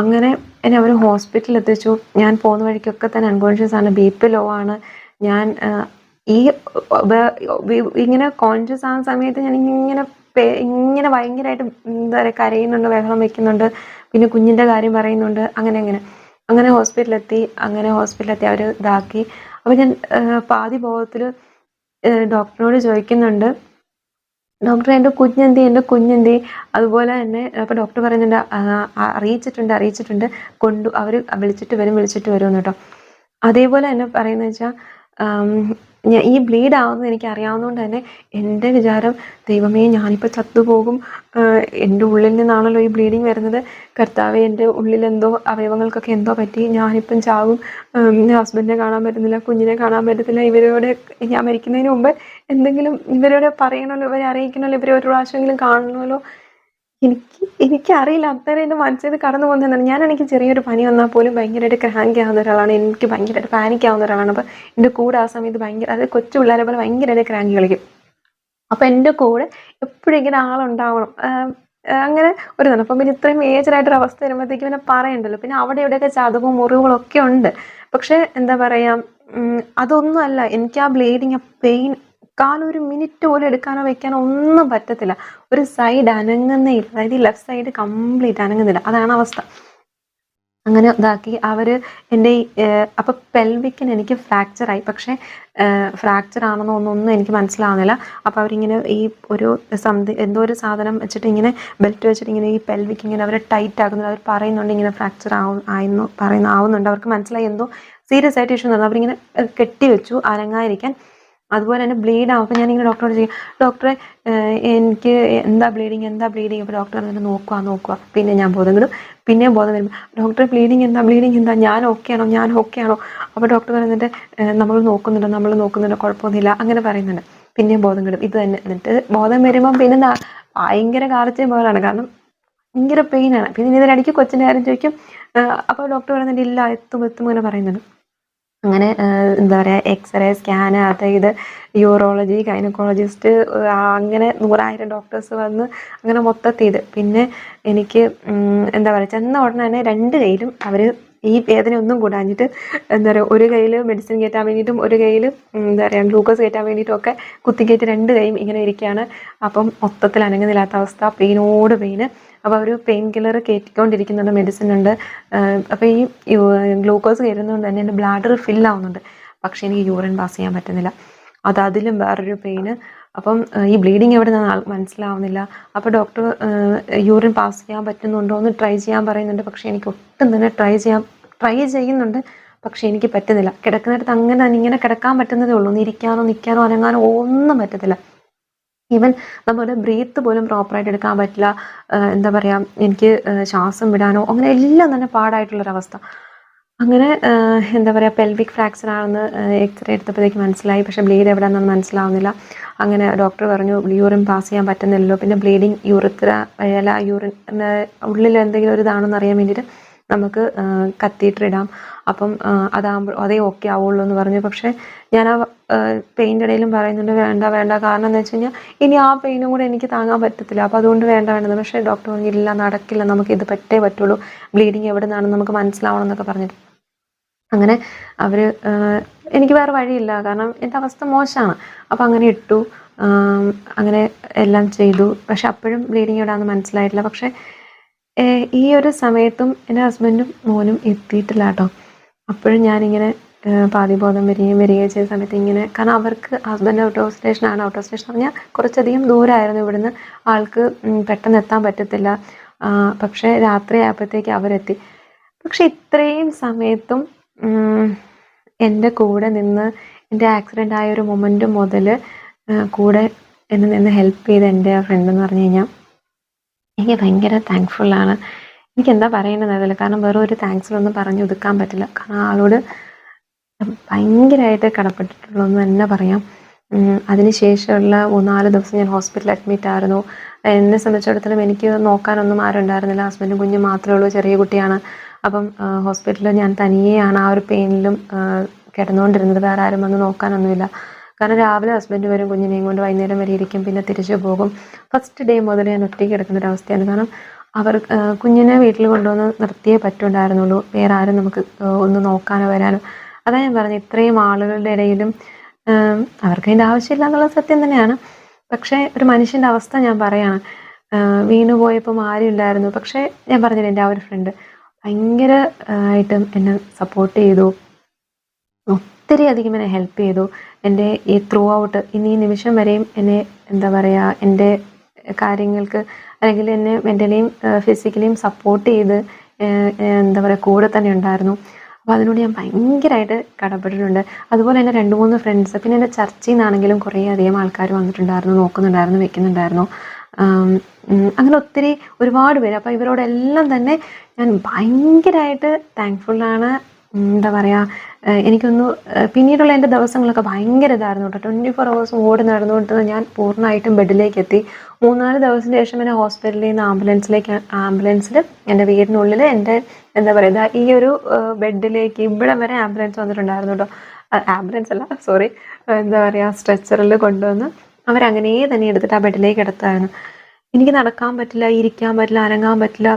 അങ്ങനെ എന്നെ അവർ ഹോസ്പിറ്റലിൽ എത്തിച്ചു. ഞാൻ പോകുന്ന വഴിക്കൊക്കെ തന്നെ അൺകോൺഷ്യസ് ആണ്. ബി പി ലോ ആണ്. ഞാൻ ഈ ഇങ്ങനെ കോൺഷ്യസ് ആകുന്ന സമയത്ത് ഞാൻ ഇങ്ങനെ ഇങ്ങനെ ഭയങ്കരമായിട്ട് എന്താ പറയുക കരയുന്നുണ്ട് ബഹളം വയ്ക്കുന്നുണ്ട് പിന്നെ കുഞ്ഞിന്റെ കാര്യം പറയുന്നുണ്ട്. അങ്ങനെ അങ്ങനെ. അങ്ങനെ ഹോസ്പിറ്റലിലെത്തി അങ്ങനെ ഹോസ്പിറ്റലിലെത്തി അവർ ഇതാക്കി. അപ്പോൾ ഞാൻ പാതി ബോധത്തിൽ ഡോക്ടറിനോട് ചോദിക്കുന്നുണ്ട്. ഡോക്ടർ എന്റെ കുഞ്ഞെന്തി എന്റെ കുഞ്ഞെന്തി? അതുപോലെ തന്നെ അപ്പോൾ ഡോക്ടർ പറയുന്നുണ്ട് അറിയിച്ചിട്ടുണ്ട് അറിയിച്ചിട്ടുണ്ട്. കൊണ്ടു അവർ വിളിച്ചിട്ട് വരും വിളിച്ചിട്ട് വരും കേട്ടോ. അതേപോലെ തന്നെ പറയുന്നത് വെച്ചാൽ ഈ ബ്ലീഡ് ആവുന്നത് എനിക്ക് അറിയാവുന്നതുകൊണ്ട് തന്നെ എന്റെ വിചാരം ദൈവമേ ഞാനിപ്പോൾ ചത്തുപോകും എന്റെ ഉള്ളിൽ നിന്നാണല്ലോ ഈ ബ്ലീഡിങ് വരുന്നത്. കർത്താവെ എന്റെ ഉള്ളിൽ എന്തോ അവയവങ്ങൾക്കൊക്കെ എന്തോ പറ്റി. ഞാനിപ്പം ചാവും. ഹസ്ബൻഡിനെ കാണാൻ പറ്റുന്നില്ല കുഞ്ഞിനെ കാണാൻ പറ്റത്തില്ല. ഇവരോട് ഞാൻ മരിക്കുന്നതിന് മുമ്പ് എന്തെങ്കിലും ഇവരോട് പറയണമല്ലോ ഇവരെ അറിയിക്കണമല്ലോ ഇവരെ ഒരു പ്രാവശ്യമെങ്കിലും കാണണമല്ലോ. എനിക്ക് എനിക്കറിയില്ല അത്രയും എന്റെ മനസ്സിൽ കടന്നു പോകുന്നതാണ് ഞാൻ എനിക്ക് ചെറിയൊരു പനി വന്നാൽ പോലും ഭയങ്കരമായിട്ട് ക്രാങ്ക് ആവുന്ന ഒരാളാണ്. എനിക്ക് ഭയങ്കരമായിട്ട് പാനിക് ആവുന്ന ഒരാളാണ്. അപ്പോൾ എന്റെ കൂടെ ആ സമയത്ത് ഭയങ്കര അത് കൊച്ചു പിള്ളേരെ പോലെ ഭയങ്കരമായിട്ട് ക്രാങ്ക് കളിക്കും. അപ്പോൾ എന്റെ കൂടെ എപ്പോഴും ഇങ്ങനെ ആളുണ്ടാവണം അങ്ങനെ ഒരു തന്നെ അപ്പം പിന്നെ ഇത്രയും ഏജറായിട്ടൊരു അവസ്ഥ വരുമ്പോഴത്തേക്ക് പിന്നെ പറയണ്ടല്ലോ. പിന്നെ അവിടെ ഇവിടെയൊക്കെ ചതവും മുറിവുകളൊക്കെ ഉണ്ട്. പക്ഷേ എന്താ പറയുക അതൊന്നുമല്ല എനിക്ക് ആ ബ്ലീഡിങ് ആ പെയിൻ കാലം ഒരു മിനിറ്റ് പോലും എടുക്കാനോ വെക്കാനോ ഒന്നും പറ്റത്തില്ല. ഒരു സൈഡ് അനങ്ങുന്നേ ഇല്ല അതായത് ഈ ലെഫ്റ്റ് സൈഡ് കംപ്ലീറ്റ് അനങ്ങുന്നില്ല. അതാണ് അവസ്ഥ. അങ്ങനെ ഇതാക്കി അവർ എന്റെ അപ്പോൾ പെൽവിക്കിന് എനിക്ക് ഫ്രാക്ചറായി പക്ഷേ ഫ്രാക്ചർ ആണെന്നോ ഒന്നൊന്നും എനിക്ക് മനസ്സിലാവുന്നില്ല. അപ്പോൾ അവരിങ്ങനെ ഈ ഒരു സംതി എന്തോ ഒരു സാധനം വെച്ചിട്ട് ഇങ്ങനെ ബെൽറ്റ് വെച്ചിട്ട് ഇങ്ങനെ ഈ പെൽവിക്ക് ഇങ്ങനെ അവരെ ടൈറ്റ് ആക്കുന്നുണ്ട്. അവർ പറയുന്നുണ്ട് ഇങ്ങനെ ഫ്രാക്ചർ ആവും ആയെന്നു പറയുന്ന ആവുന്നുണ്ട്. അവർക്ക് മനസ്സിലായി എന്തോ സീരിയസ് ആയിട്ട് ഇഷ്യൂ നടന്നു അവരിങ്ങനെ കെട്ടി കെട്ടിവെച്ചു അനങ്ങാതിരിക്കാൻ. അതുപോലെ തന്നെ ബ്ലീഡ് ആവുമ്പോൾ ഞാൻ ഞാനിങ്ങനെ ഡോക്ടറോട് ചെയ്യും ഡോക്ടറെ എനിക്ക് എന്താ ബ്ലീഡിങ് എന്താ ബ്ലീഡിങ് അപ്പോൾ ഡോക്ടർ എന്നിട്ട് നോക്കുക നോക്കുക പിന്നെ ഞാൻ ബോധം കിടും. പിന്നെയും ബോധം വരുമ്പോൾ ഡോക്ടറെ ബ്ലീഡിങ് എന്താ ബ്ലീഡിങ് എന്താ? ഞാൻ ഓക്കെ ആണോ? ഞാൻ ഓക്കെ ആണോ? അപ്പോൾ ഡോക്ടർ പറയുന്നുണ്ട് നമ്മൾ നോക്കുന്നുണ്ടോ നമ്മൾ നോക്കുന്നുണ്ടോ കുഴപ്പമൊന്നുമില്ല. അങ്ങനെ പറയുന്നുണ്ട്. പിന്നെയും ബോധം കിടും. ഇത് തന്നെ. എന്നിട്ട് ബോധം വരുമ്പോൾ പിന്നെ ഭയങ്കര കാർച്ചയും പോലാണ് കാരണം ഭയങ്കര പെയിനാണ് പിന്നെ ഇതിനിടയ്ക്ക് കൊച്ചിന്റെ കാര്യം ചോദിക്കും അപ്പോൾ ഡോക്ടർ പറയുന്നുണ്ട് ഇല്ല എത്തും എത്തും അങ്ങനെ പറയുന്നുണ്ട്. അങ്ങനെ എന്താ പറയുക എക്സ്റേ സ്കാൻ അത് ഇത് യൂറോളജി ഗൈനക്കോളജിസ്റ്റ് അങ്ങനെ നൂറായിരം ഡോക്ടേഴ്സ് വന്ന് അങ്ങനെ മൊത്തത്തിൽ ഇത്. പിന്നെ എനിക്ക് എന്താ പറയുക ചെന്ന ഉടനെ തന്നെ രണ്ട് കയ്യിലും അവർ ഈ വേദന ഒന്നും കൂടാഞ്ഞിട്ട് എന്താ പറയുക ഒരു കയ്യിൽ മെഡിസിൻ കയറ്റാൻ വേണ്ടിയിട്ടും ഒരു കയ്യിൽ എന്താ പറയുക ഗ്ലൂക്കോസ് കയറ്റാൻ വേണ്ടിയിട്ടും ഒക്കെ കുത്തിക്കയറ്റി രണ്ട് കൈയും ഇങ്ങനെ ഇരിക്കുകയാണ് അപ്പം മൊത്തത്തിൽ അനങ്ങുന്നില്ലാത്ത അവസ്ഥ പെയിനോട് പെയിന് അപ്പോൾ അവർ പെയിൻ കില്ലർ കയറ്റിക്കൊണ്ടിരിക്കുന്നുണ്ട് മെഡിസിൻ ഉണ്ട്. അപ്പോൾ ഈ ഗ്ലൂക്കോസ് കയറുന്നതുകൊണ്ട് തന്നെ എന്റെ ബ്ലാഡർ ഫിൽ ആവുന്നുണ്ട്. പക്ഷേ എനിക്ക് യൂറിൻ പാസ് ചെയ്യാൻ പറ്റുന്നില്ല. അത് അതിലും വേറൊരു പെയിന് അപ്പം ഈ ബ്ലീഡിങ് എവിടെ നിന്ന് മനസ്സിലാവുന്നില്ല. അപ്പോൾ ഡോക്ടർ യൂറിൻ പാസ് ചെയ്യാൻ പറ്റുന്നുണ്ടോ എന്ന് ട്രൈ ചെയ്യാൻ പറയുന്നുണ്ട്. പക്ഷേ എനിക്ക് ഒട്ടും തന്നെ ട്രൈ ചെയ്യാൻ ട്രൈ ചെയ്യുന്നുണ്ട്. പക്ഷേ എനിക്ക് പറ്റുന്നില്ല. കിടക്കുന്നിടത്ത് അങ്ങനെ ഇങ്ങനെ കിടക്കാൻ പറ്റുന്നതേ ഉള്ളൂ. ഒന്ന് ഇരിക്കാനോ നിൽക്കാനോ അനങ്ങാനോ ഒന്നും പറ്റത്തില്ല. ഈവൻ നമ്മുടെ ബ്രീത്ത് പോലും പ്രോപ്പറായിട്ട് എടുക്കാൻ പറ്റില്ല. എന്താ പറയുക എനിക്ക് ശ്വാസം വിടാനോ അങ്ങനെ എല്ലാം തന്നെ പാടായിട്ടുള്ളൊരവസ്ഥ. അങ്ങനെ എന്താ പറയുക പെൽവിക് ഫ്രാക്ചർ ആണെന്ന് എക്സ്റേ എടുത്തപ്പോഴത്തേക്ക് മനസ്സിലായി. പക്ഷേ ബ്ലീഡ് എവിടെയാണെന്ന് മനസ്സിലാവുന്നില്ല. അങ്ങനെ ഡോക്ടർ പറഞ്ഞു യൂറിൻ പാസ് ചെയ്യാൻ പറ്റുന്നില്ലല്ലോ. പിന്നെ ബ്ലീഡിങ് യൂറിത്ര അല്ല യൂറിൻ ഉള്ളിൽ എന്തെങ്കിലും ഒരു ഇതാണെന്ന് അറിയാൻ വേണ്ടിയിട്ട് നമുക്ക് കത്തിയിട്ടിടാം. അപ്പം അതാകുമ്പോൾ അതേ ഓക്കെ ആവുള്ളൂ എന്ന് പറഞ്ഞു. പക്ഷേ ഞാൻ ആ പെയിന്റെ ഇടയിലും പറയുന്നുണ്ട് വേണ്ട വേണ്ട. കാരണം എന്ന് വെച്ച് കഴിഞ്ഞാൽ ഇനി ആ പെയിനും കൂടെ എനിക്ക് താങ്ങാൻ പറ്റത്തില്ല. അപ്പോൾ അതുകൊണ്ട് വേണ്ട വേണ്ടത് പക്ഷേ ഡോക്ടർ പറഞ്ഞു ഇല്ല നടക്കില്ല. നമുക്ക് ഇത് പറ്റേ പറ്റുള്ളൂ. ബ്ലീഡിങ് എവിടെ നിന്നാണെന്ന് നമുക്ക് മനസ്സിലാവണം എന്നൊക്കെ പറഞ്ഞിട്ട്. അങ്ങനെ അവർ എനിക്ക് വേറെ വഴിയില്ല. കാരണം എന്റെ അവസ്ഥ മോശമാണ് അപ്പോൾ അങ്ങനെ ഇട്ടു. അങ്ങനെ എല്ലാം ചെയ്തു. പക്ഷെ അപ്പോഴും ബ്ലീഡിങ് എവിടെയാണെന്ന് മനസ്സിലായിട്ടില്ല. പക്ഷേ ഈ ഒരു സമയത്തും എന്റെ ഹസ്ബൻഡും മോനും എത്തിയിട്ടില്ല കേട്ടോ. അപ്പോഴും ഞാനിങ്ങനെ പാതി പാതിബോധം വരികയും വരികയും ചെയ്ത സമയത്ത് ഇങ്ങനെ കാരണം അവർക്ക് ഹസ്ബൻഡ് ഔട്ട് ഓഫ് സ്റ്റേഷനാണ് ഔട്ട് ഓഫ് സ്റ്റേഷൻ പറഞ്ഞാൽ കുറച്ചധികം ദൂരമായിരുന്നു ഇവിടുന്ന്. ആൾക്ക് പെട്ടെന്ന് എത്താൻ പറ്റത്തില്ല. പക്ഷേ രാത്രി ആയപ്പോഴത്തേക്ക് അവരെത്തി. പക്ഷെ ഇത്രയും സമയത്തും എന്റെ കൂടെ നിന്ന് എന്റെ ആക്സിഡന്റ് ആയ ഒരു മൊമെന്റ് മുതൽ കൂടെ എന്നെ നിന്ന് ഹെൽപ്പ് ചെയ്ത എന്റെ ഫ്രണ്ട് എന്ന് പറഞ്ഞു കഴിഞ്ഞാൽ എനിക്ക് ഭയങ്കര താങ്ക്ഫുള്ളാണ് എനിക്ക് എന്താ പറയേണ്ടത് അതിൽ കാരണം വേറെ ഒരു താങ്ക്സിലൊന്നും പറഞ്ഞു ഒതുക്കാൻ പറ്റില്ല. കാരണം ആളോട് ഭയങ്കരമായിട്ട് കടപ്പെട്ടിട്ടുള്ളൂ എന്ന് തന്നെ പറയാം. അതിനുശേഷമുള്ള മൂന്നാൽ ദിവസം ഞാൻ ഹോസ്പിറ്റലിൽ അഡ്മിറ്റ് ആയിരുന്നു. എന്നെ സംബന്ധിച്ചിടത്തോളം എനിക്ക് നോക്കാനൊന്നും ആരും ഉണ്ടായിരുന്നില്ല. ഹസ്ബൻഡും കുഞ്ഞും മാത്രമേ ഉള്ളൂ ചെറിയ കുട്ടിയാണ്. അപ്പം ഹോസ്പിറ്റലിൽ ഞാൻ തനിയെയാണ് ആ ഒരു പെയിനിലും കിടന്നുകൊണ്ടിരുന്നത്. വേറെ ആരും വന്ന് നോക്കാനൊന്നുമില്ല. കാരണം രാവിലെ ഹസ്ബൻഡ് വരും കുഞ്ഞിനെയും കൊണ്ട് വൈകുന്നേരം വരെ ഇരിക്കും പിന്നെ തിരിച്ചു പോകും. ഫസ്റ്റ് ഡേ മുതൽ ഞാൻ ഒറ്റയ്ക്ക് കിടക്കുന്ന ഒരു അവസ്ഥയാണ്. കാരണം അവർ കുഞ്ഞിനെ വീട്ടിൽ കൊണ്ടുവന്ന് നിർത്തിയേ പറ്റുണ്ടായിരുന്നുള്ളൂ. വേറെ ആരും നമുക്ക് ഒന്ന് നോക്കാനോ വരാനോ. അതാ ഞാൻ പറഞ്ഞു ഇത്രയും ആളുകളുടെ ഇടയിലും അവർക്ക് അതിന്റെ ആവശ്യമില്ല എന്നുള്ള സത്യം തന്നെയാണ്. പക്ഷേ ഒരു മനുഷ്യന്റെ അവസ്ഥ ഞാൻ പറയാണ്. വീണു പോയപ്പം ആരും ഇല്ലായിരുന്നു. പക്ഷേ ഞാൻ പറഞ്ഞില്ല എന്റെ ആ ഒരു ഫ്രണ്ട് ഭയങ്കര ആയിട്ടും എന്നെ സപ്പോർട്ട് ചെയ്തു. ഒത്തിരി അധികം എന്നെ ഹെൽപ്പ് ചെയ്തു. എന്റെ ഈ ത്രൂ ഔട്ട് ഇനി ഈ നിമിഷം വരെയും എന്നെ എന്താ പറയുക എന്റെ കാര്യങ്ങൾക്ക് അല്ലെങ്കിൽ എന്നെ മെന്റലിയും ഫിസിക്കലിയും സപ്പോർട്ട് ചെയ്ത് എന്താ പറയുക കൂടെ തന്നെ ഉണ്ടായിരുന്നു. അപ്പോൾ അതിനോട് ഞാൻ ഭയങ്കരമായിട്ട് കടപ്പെട്ടിട്ടുണ്ട്. അതുപോലെ തന്നെ രണ്ട് മൂന്ന് ഫ്രണ്ട്സ് പിന്നെ എന്റെ ചർച്ചയിൽ നിന്നാണെങ്കിലും കുറേ അധികം ആൾക്കാർ വന്നിട്ടുണ്ടായിരുന്നു നോക്കുന്നുണ്ടായിരുന്നു വെക്കുന്നുണ്ടായിരുന്നു. അങ്ങനെ ഒത്തിരി ഒരുപാട് പേര്. അപ്പോൾ ഇവരോടെല്ലാം തന്നെ ഞാൻ ഭയങ്കരമായിട്ട് താങ്ക്ഫുള്ളാണ് എന്താ പറയുക എനിക്കൊന്നു പിന്നീടുള്ള എന്റെ ദിവസങ്ങളൊക്കെ ഭയങ്കര ഇതായിരുന്നു കേട്ടോ. ട്വന്റി ഫോർ അവേഴ്സും ഓടി നടന്നുകൊണ്ട് ഞാൻ പൂർണമായിട്ടും ബെഡിലേക്ക് എത്തി മൂന്നാൽ ദിവസത്തിന് ശേഷം എന്നെ ഹോസ്പിറ്റലിൽ നിന്ന് ആംബുലൻസിലേക്ക് ആംബുലൻസിൽ എന്റെ വീടിനുള്ളിൽ എന്റെ എന്താ പറയുക ഈ ഒരു ബെഡിലേക്ക് ഇവിടെ വരെ ആംബുലൻസ് വന്നിട്ടുണ്ടായിരുന്നു കേട്ടോ. ആംബുലൻസ് അല്ല സോറി എന്താ പറയുക സ്ട്രെച്ചറിൽ കൊണ്ടുവന്ന് അവരങ്ങനെ തന്നെ എടുത്തിട്ട് ആ ബെഡിലേക്ക് എടുത്തായിരുന്നു എനിക്ക് നടക്കാൻ പറ്റില്ല ഇരിക്കാൻ പറ്റില്ല അനങ്ങാൻ പറ്റില്ല.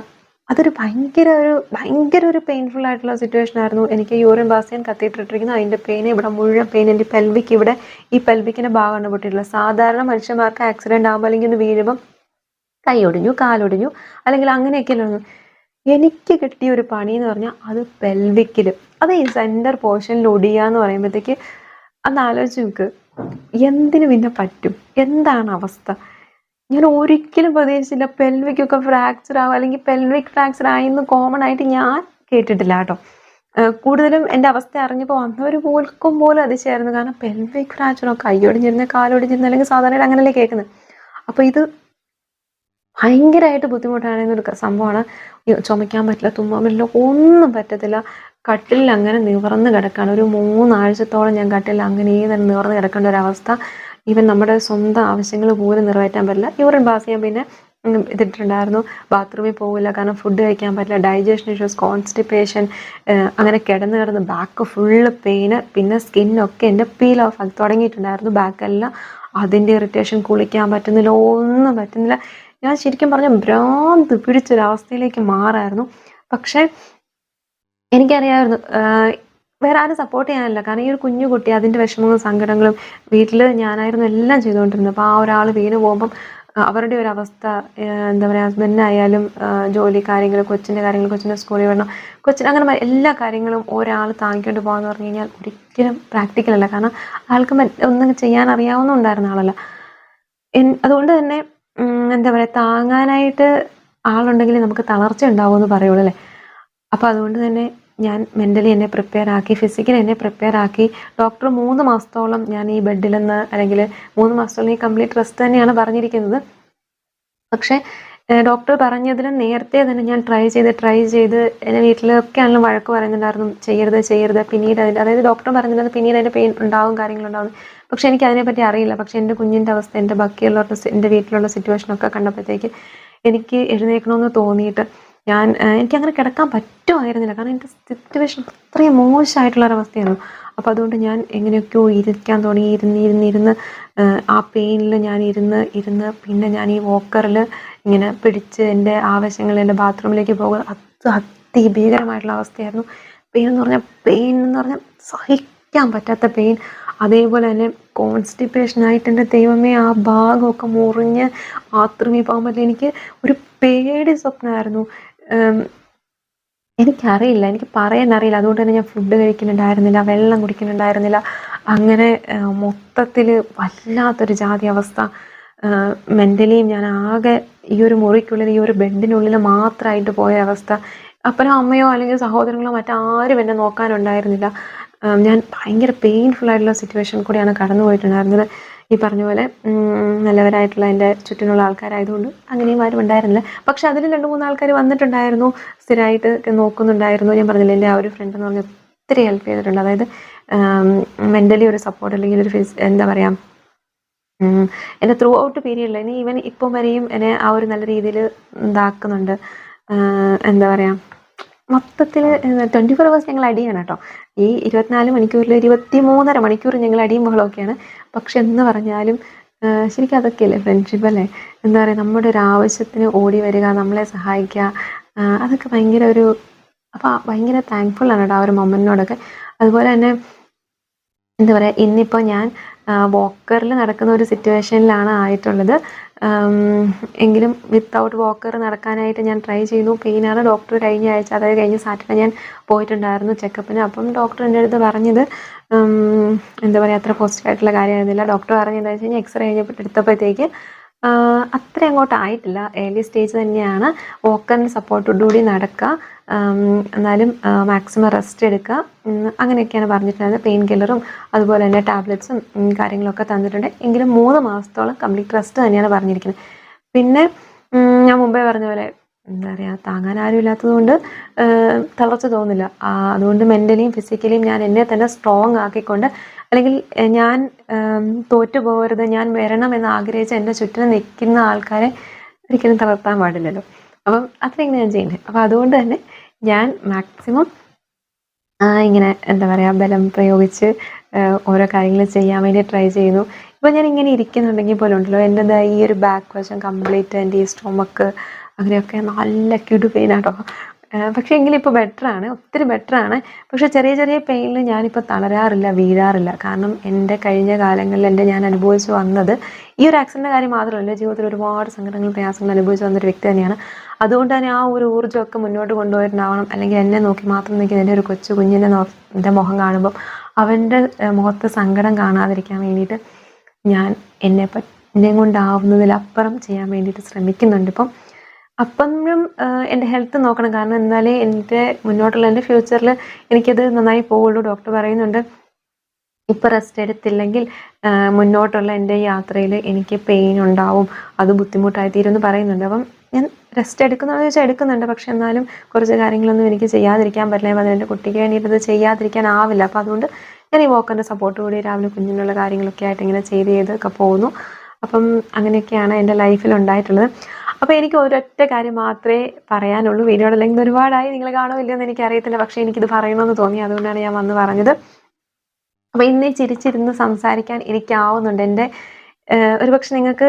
അതൊരു ഭയങ്കര ഒരു ഭയങ്കര ഒരു പെയിൻഫുൾ ആയിട്ടുള്ള സിറ്റുവേഷൻ ആയിരുന്നു. എനിക്ക് യൂറിൻ ബാസിയൻ കത്തിയിട്ടിട്ടിരിക്കുന്നു അതിന്റെ പെയിൻ ഇവിടെ മുഴുവൻ പെയിൻ എന്റെ പെൽവിക്ക് ഇവിടെ ഈ പെൽവിക്കിന്റെ ഭാഗമാണ് പൊട്ടിയിട്ടുള്ളത്. സാധാരണ മനുഷ്യന്മാർക്ക് ആക്സിഡന്റ് ആകുമ്പോൾ അല്ലെങ്കിൽ ഒന്ന് വീഴുമ്പം കൈ ഒടിഞ്ഞു കാലൊടിഞ്ഞു അല്ലെങ്കിൽ അങ്ങനെയൊക്കെയല്ലോ എനിക്ക് കിട്ടിയ ഒരു പണി എന്ന് പറഞ്ഞാൽ അത് പെൽവിക്കിൽ അത് ഈ സെന്റർ പോർഷനിൽ ഒടിയുക എന്ന് പറയുമ്പോഴത്തേക്ക് അന്ന് ആലോചിച്ച് നോക്ക് എന്തിനു പിന്നെ പറ്റും? എന്താണ് അവസ്ഥ? ഞാൻ ഒരിക്കലും പ്രതീക്ഷിച്ചില്ല പെൽവിക്കൊക്കെ ഫ്രാക്ചർ ആവുക അല്ലെങ്കിൽ പെൽവിക് ഫ്രാക്ചർ ആയിന്ന് കോമൺ ആയിട്ട് ഞാൻ കേട്ടിട്ടില്ല കേട്ടോ. കൂടുതലും എന്റെ അവസ്ഥ അറിഞ്ഞപ്പോൾ വന്നവർ പോൽക്കും പോലും അതിശയായിരുന്നു. കാരണം പെൽവിക് ഫ്രാക്ചറോ കൈയൊടിഞ്ഞിരുന്ന കാലൊടിഞ്ഞിരുന്ന അല്ലെങ്കിൽ സാധാരണ അങ്ങനെയല്ലേ കേൾക്കുന്നത്. അപ്പോൾ ഇത് ഭയങ്കരമായിട്ട് ബുദ്ധിമുട്ടാണെന്നൊരു സംഭവമാണ്. ചുമയ്ക്കാൻ പറ്റില്ല തുമ്മാൻ പറ്റില്ല ഒന്നും പറ്റത്തില്ല. കട്ടിലിൽ അങ്ങനെ നിവർന്ന് കിടക്കാണ്. ഒരു മൂന്നാഴ്ചത്തോളം ഞാൻ കട്ടിലിൽ അങ്ങനെ നിവർന്ന് കിടക്കേണ്ട ഒരു അവസ്ഥ. ഈവൻ നമ്മുടെ സ്വന്തം ആവശ്യങ്ങൾ പോലും നിറവേറ്റാൻ പറ്റില്ല. യൂറിൻ പാസ് ചെയ്യാൻ പിന്നെ ഇതിട്ടുണ്ടായിരുന്നു ബാത്റൂമിൽ പോകില്ല കാരണം ഫുഡ് കഴിക്കാൻ പറ്റില്ല. ഡൈജഷൻ ഇഷ്യൂസ് കോൺസ്റ്റിപ്പേഷൻ അങ്ങനെ കിടന്ന് കിടന്ന് ബാക്ക് ഫുള്ള് പെയിന് പിന്നെ സ്കിന്നൊക്കെ എന്റെ പീൽ ഓഫ് ആക്കി തുടങ്ങിയിട്ടുണ്ടായിരുന്നു. ബാക്കെല്ലാം അതിന്റെ ഇറിറ്റേഷൻ കുളിക്കാൻ പറ്റുന്നില്ല ഒന്നും പറ്റുന്നില്ല. ഞാൻ ശരിക്കും പറഞ്ഞ ഭ്രാന്ത് പിടിച്ചൊരവസ്ഥയിലേക്ക് മാറായിരുന്നു. പക്ഷേ എനിക്കറിയാമായിരുന്നു വേറെ ആരും സപ്പോർട്ട് ചെയ്യാനല്ല. കാരണം ഈ ഒരു കുഞ്ഞു കുട്ടി അതിന്റെ വിഷമങ്ങളും സങ്കടങ്ങളും വീട്ടിൽ ഞാനായിരുന്നു എല്ലാം ചെയ്തുകൊണ്ടിരുന്നത്. അപ്പോൾ ആ ഒരാൾ വീണ് പോകുമ്പം അവരുടെ ഒരു അവസ്ഥ എന്താ പറയുക ഹസ്ബൻഡിനായാലും ജോലി കാര്യങ്ങൾ കൊച്ചിന്റെ കാര്യങ്ങൾ കൊച്ചിന്റെ സ്കൂളിൽ വിടണം കൊച്ചിന് അങ്ങനെ എല്ലാ കാര്യങ്ങളും ഒരാൾ താങ്ങിക്കൊണ്ട് പോകാന്ന് പറഞ്ഞു കഴിഞ്ഞാൽ ഒരിക്കലും പ്രാക്ടിക്കൽ അല്ല. കാരണം ആൾക്ക് ഒന്നും ചെയ്യാൻ അറിയാവുന്നുണ്ടായിരുന്ന ആളല്ല. അതുകൊണ്ട് തന്നെ എന്താ പറയുക താങ്ങാനായിട്ട് ആളുണ്ടെങ്കിൽ നമുക്ക് തളർച്ച ഉണ്ടാവുമെന്ന് പറയുള്ളൂ അല്ലേ? അപ്പോൾ അതുകൊണ്ട് തന്നെ ഞാൻ മെന്റലി എന്നെ പ്രിപ്പയർ ആക്കി ഫിസിക്കലി എന്നെ പ്രിപ്പയർ ആക്കി. ഡോക്ടർ മൂന്ന് മാസത്തോളം ഞാൻ ഈ ബെഡിൽ നിന്ന് അല്ലെങ്കിൽ മൂന്ന് മാസത്തോളം ഈ കംപ്ലീറ്റ് റെസ്റ്റ് തന്നെയാണ് പറഞ്ഞിരിക്കുന്നത്. പക്ഷേ ഡോക്ടർ പറഞ്ഞതിന് നേരത്തെ തന്നെ ഞാൻ ട്രൈ ചെയ്ത് ട്രൈ ചെയ്ത് എന്റെ വീട്ടിലൊക്കെ ആണെങ്കിലും വഴക്ക് പറയുന്നുണ്ടായിരുന്നു. ചെയ്യരുത് ചെയ്യരുത് പിന്നീട് അതിന്റെ അതായത് ഡോക്ടർ പറഞ്ഞിട്ടുണ്ടായിരുന്നു പിന്നീട് അതിന്റെ പെയിൻ ഉണ്ടാവും കാര്യങ്ങളുണ്ടാവും പക്ഷേ എനിക്ക് അതിനെപ്പറ്റി അറിയില്ല. പക്ഷേ എന്റെ കുഞ്ഞിന്റെ അവസ്ഥ എന്റെ ബാക്കിയുള്ളവരുടെ എന്റെ വീട്ടിലുള്ള സിറ്റുവേഷനൊക്കെ കണ്ടപ്പോഴത്തേക്ക് എനിക്ക് എഴുന്നേക്കണമെന്ന് തോന്നിയിട്ട് ഞാൻ എനിക്ക് അങ്ങനെ കിടക്കാൻ പറ്റുമായിരുന്നില്ല. കാരണം എന്റെ സിറ്റുവേഷൻ അത്രയും മോശമായിട്ടുള്ള ഒരവസ്ഥയായിരുന്നു അപ്പോൾ അതുകൊണ്ട് ഞാൻ എങ്ങനെയൊക്കെയോ ഇരിക്കാൻ തുടങ്ങി. ഇരുന്ന് ഇരുന്ന് ഇരുന്ന് ആ പെയിനിൽ ഞാൻ ഇരുന്ന് ഇരുന്ന് പിന്നെ ഞാൻ ഈ വോക്കറിൽ ഇങ്ങനെ പിടിച്ച് എന്റെ ആവശ്യങ്ങൾ എന്റെ ബാത്റൂമിലേക്ക് പോകുക. അത് അതിഭീകരമായിട്ടുള്ള അവസ്ഥയായിരുന്നു. പെയിൻ എന്ന് പറഞ്ഞാൽ പെയിൻ എന്ന് പറഞ്ഞാൽ സഹിക്കാൻ പറ്റാത്ത പെയിൻ അതേപോലെ തന്നെ കോൺസ്റ്റിപ്പേഷൻ ആയിട്ടുണ്ട് എന്റെ ദൈവമേ ആ ഭാഗമൊക്കെ മുറിഞ്ഞ് ബാത്റൂമിൽ പോകാൻ പറ്റില്ല. എനിക്ക് ഒരു പേടി സ്വപ്നമായിരുന്നു. എനിക്കറിയില്ല എനിക്ക് പറയാൻ അറിയില്ല അതുകൊണ്ട് തന്നെ ഞാൻ ഫുഡ് കഴിക്കുന്നുണ്ടായിരുന്നില്ല വെള്ളം കുടിക്കുന്നുണ്ടായിരുന്നില്ല. അങ്ങനെ മൊത്തത്തിൽ വല്ലാത്തൊരു ജാതി അവസ്ഥ. മെന്റലിയും ഞാൻ ആകെ ഈ ഒരു മുറിക്കുള്ളിൽ ഈ ഒരു ബെഡിനുള്ളിൽ മാത്രമായിട്ട് പോയ അവസ്ഥ. അപ്പനോ അമ്മയോ അല്ലെങ്കിൽ സഹോദരങ്ങളോ മറ്റാരും എന്നെ നോക്കാനുണ്ടായിരുന്നില്ല. ഞാൻ ഭയങ്കര പെയിൻഫുൾ ആയിട്ടുള്ള സിറ്റുവേഷൻ കൂടിയാണ് കടന്നു പോയിട്ടുണ്ടായിരുന്നത് ഈ പറഞ്ഞ പോലെ നല്ലവരായിട്ടുള്ള എന്റെ ചുറ്റിനുള്ള ആൾക്കാരായതുകൊണ്ട് അങ്ങനെയും ആരും ഉണ്ടായിരുന്നില്ല. പക്ഷെ അതിൽ രണ്ട് മൂന്ന് ആൾക്കാർ വന്നിട്ടുണ്ടായിരുന്നു സ്ഥിരമായിട്ട് നോക്കുന്നുണ്ടായിരുന്നു. ഞാൻ പറഞ്ഞില്ല എന്റെ ആ ഒരു ഫ്രണ്ട് എന്ന് പറഞ്ഞാൽ ഒത്തിരി ഹെൽപ്പ് ചെയ്തിട്ടുണ്ട്. അതായത് മെന്റലി ഒരു സപ്പോർട്ട് അല്ലെങ്കിൽ ഒരു ഫിസ് എന്താ പറയുക എന്നെ ത്രൂ ഔട്ട് പീരീഡിൽ ഇനി ഈവൻ ഇപ്പം വരെയും എന്നെ ആ ഒരു നല്ല രീതിയിൽ ഇതാക്കുന്നുണ്ട്. എന്താ പറയുക മൊത്തത്തിൽ ട്വന്റി ഫോർ അവേഴ്സ് ഞങ്ങൾ അടിയാണ് കേട്ടോ. ഈ ഇരുപത്തിനാല് മണിക്കൂറിൽ ഇരുപത്തി മൂന്നര മണിക്കൂർ ഞങ്ങൾ അടിയും ബഹളമൊക്കെയാണ്. പക്ഷെ എന്ന് പറഞ്ഞാലും ശരിക്കും അതൊക്കെയല്ലേ ഫ്രണ്ട്ഷിപ്പ് അല്ലേ? എന്താ പറയുക നമ്മുടെ ഒരു ആവശ്യത്തിന് ഓടി വരിക നമ്മളെ സഹായിക്കുക അതൊക്കെ ഭയങ്കര ഒരു അപ്പോൾ ഭയങ്കര താങ്ക്ഫുള്ളാണ് കേട്ടോ ആ ഒരു മൊമെന്റിനോടൊക്കെ അതുപോലെ തന്നെ എന്താ പറയുക ഇന്നിപ്പോൾ ഞാൻ വോക്കറിൽ നടക്കുന്ന ഒരു സിറ്റുവേഷനിലാണ് ആയിട്ടുള്ളത്. എങ്കിലും വിത്തൗട്ട് വോക്കർ നടക്കാനായിട്ട് ഞാൻ ട്രൈ ചെയ്തു. പെയിനാണ് ഡോക്ടർ കഴിഞ്ഞ ആഴ്ച അതായത് കഴിഞ്ഞ സാറ്റർഡേ ഞാൻ പോയിട്ടുണ്ടായിരുന്നു ചെക്കപ്പിന് അപ്പം ഡോക്ടർ എന്റെ അടുത്ത് പറഞ്ഞത് എന്താ പറയുക അത്ര പോസിറ്റീവ് ആയിട്ടുള്ള കാര്യമായിരുന്നില്ല. ഡോക്ടർ പറഞ്ഞത് എന്താ വെച്ച് കഴിഞ്ഞാൽ എക്സ്റേ കഴിഞ്ഞപ്പോൾ എടുത്തപ്പോഴത്തേക്ക് അത്ര അങ്ങോട്ട് ആയിട്ടില്ല. ഏർലി സ്റ്റേജ് തന്നെയാണ്. വോക്കറിന്റെ സപ്പോർട്ടോടുകൂടി നടക്കുക. എന്നാലും മാക്സിമം റെസ്റ്റ് എടുക്കുക. അങ്ങനെയൊക്കെയാണ് പറഞ്ഞിട്ടുണ്ടായിരുന്നത് പെയിൻ കില്ലറും അതുപോലെ തന്നെ ടാബ്ലറ്റ്സും കാര്യങ്ങളൊക്കെ തന്നിട്ടുണ്ട്. എങ്കിലും മൂന്ന് മാസത്തോളം കംപ്ലീറ്റ് റെസ്റ്റ് തന്നെയാണ് പറഞ്ഞിരിക്കുന്നത്. പിന്നെ ഞാൻ മുമ്പേ പറഞ്ഞ പോലെ എന്താ പറയുക താങ്ങാൻ ആരും ഇല്ലാത്തതുകൊണ്ട് തളർച്ച തോന്നില്ല. അതുകൊണ്ട് മെന്റലിയും ഫിസിക്കലിയും ഞാൻ എന്നെ തന്നെ സ്ട്രോങ് ആക്കിക്കൊണ്ട് അല്ലെങ്കിൽ ഞാൻ തോറ്റുപോകരുത് തോറ്റു പോകരുത് ഞാൻ വരണം എന്ന് ആഗ്രഹിച്ച് എന്റെ ചുറ്റിനും നിൽക്കുന്ന ആൾക്കാരെ ഒരിക്കലും തളർത്താൻ പാടില്ലല്ലോ. അപ്പം അത്രയും ഞാൻ ചെയ്യുന്നത്. അപ്പം അതുകൊണ്ട് തന്നെ ഞാൻ മാക്സിമം ഇങ്ങനെ എന്താ പറയുക ബലം പ്രയോഗിച്ച് ഓരോ കാര്യങ്ങൾ ചെയ്യാൻ വേണ്ടി ട്രൈ ചെയ്യുന്നു. ഇപ്പോൾ ഞാൻ ഇങ്ങനെ ഇരിക്കുന്നുണ്ടെങ്കിൽ പോലും ഉണ്ടല്ലോ എന്റെ ഈ ഒരു ബാക്ക് വശം കംപ്ലീറ്റ് എന്റെ ഈ സ്റ്റൊമക്ക് അങ്ങനെയൊക്കെ നല്ല ക്യൂഡ് പെയിൻ ആട്ടോ. പക്ഷേ എങ്കിലും ഇപ്പോൾ ബെറ്ററാണ് ഒത്തിരി ബെറ്ററാണ് പക്ഷേ ചെറിയ ചെറിയ പെയിനിൽ ഞാനിപ്പോൾ തളരാറില്ല വീഴാറില്ല. കാരണം എന്റെ കഴിഞ്ഞ കാലങ്ങളിൽ എന്റെ ഞാൻ അനുഭവിച്ച് വന്നത് ഈ ഒരു ആക്സിഡന്റെ കാര്യം മാത്രമല്ല. ജീവിതത്തിൽ ഒരുപാട് സങ്കടങ്ങളും പ്രയാസങ്ങളും അനുഭവിച്ച് വന്നൊരു വ്യക്തി തന്നെയാണ്. അതുകൊണ്ട് തന്നെ ആ ഒരു ഊർജമൊക്കെ മുന്നോട്ട് കൊണ്ടുപോയിട്ടുണ്ടാവണം അല്ലെങ്കിൽ എന്നെ നോക്കി മാത്രം നിൽക്കുന്ന എന്റെ ഒരു കൊച്ചു കുഞ്ഞിനെ നോ എന്റെ മുഖം കാണുമ്പം അവന്റെ മുഖത്ത് സങ്കടം കാണാതിരിക്കാൻ വേണ്ടിയിട്ട് ഞാൻ എന്നെ പ എന്നെയും കൊണ്ടാവുന്നതിലപ്പുറം ചെയ്യാൻ വേണ്ടിയിട്ട് ശ്രമിക്കുന്നുണ്ട് ഇപ്പം. അപ്പോഴും എന്റെ ഹെൽത്ത് നോക്കണം. കാരണം എന്നാലേ എന്റെ മുന്നോട്ടുള്ള എന്റെ ഫ്യൂച്ചറിൽ എനിക്കത് നന്നായി പോവുള്ളൂ. ഡോക്ടർ പറയുന്നുണ്ട് ഇപ്പം റെസ്റ്റ് എടുത്തില്ലെങ്കിൽ മുന്നോട്ടുള്ള എന്റെ യാത്രയിൽ എനിക്ക് പെയിൻ ഉണ്ടാവും. അത് ബുദ്ധിമുട്ടായി തീരുമെന്ന് പറയുന്നുണ്ട്. അപ്പം ഞാൻ റെസ്റ്റ് എടുക്കുന്നതെന്ന് ചോദിച്ചാൽ എടുക്കുന്നുണ്ട്. പക്ഷെ എന്നാലും കുറച്ച് കാര്യങ്ങളൊന്നും എനിക്ക് ചെയ്യാതിരിക്കാൻ പറ്റില്ല. അതിന് എന്റെ കുട്ടിക്ക് വേണ്ടിയിട്ട് ഇത് ചെയ്യാതിരിക്കാനാവില്ല അപ്പം അതുകൊണ്ട് ഞാൻ ഈ വോക്കറിന്റെ സപ്പോർട്ട് കൂടി രാവിലെ കുഞ്ഞിനുള്ള കാര്യങ്ങളൊക്കെ ആയിട്ട് ഇങ്ങനെ ചെയ്ത് ചെയ്തൊക്കെ പോകുന്നു. അപ്പം അങ്ങനെയൊക്കെയാണ് എന്റെ ലൈഫിൽ ഉണ്ടായിട്ടുള്ളത്. അപ്പോൾ എനിക്ക് ഒരൊറ്റ കാര്യം മാത്രമേ പറയാനുള്ളൂ. വീഡിയോയുടെ ലെങ്ത് ഒരുപാടായി. നിങ്ങൾ കാണുമില്ലെന്ന് എന്ന് എനിക്കറിയത്തില്ല. പക്ഷേ എനിക്കിത് പറയണമെന്ന് തോന്നി. അതുകൊണ്ടാണ് ഞാൻ വന്ന് പറഞ്ഞത്. അപ്പോൾ ഇന്ന് ചിരിച്ചിരുന്ന് സംസാരിക്കാൻ എനിക്കാവുന്നുണ്ട് എന്റെ ഒരുപക്ഷെ നിങ്ങൾക്ക്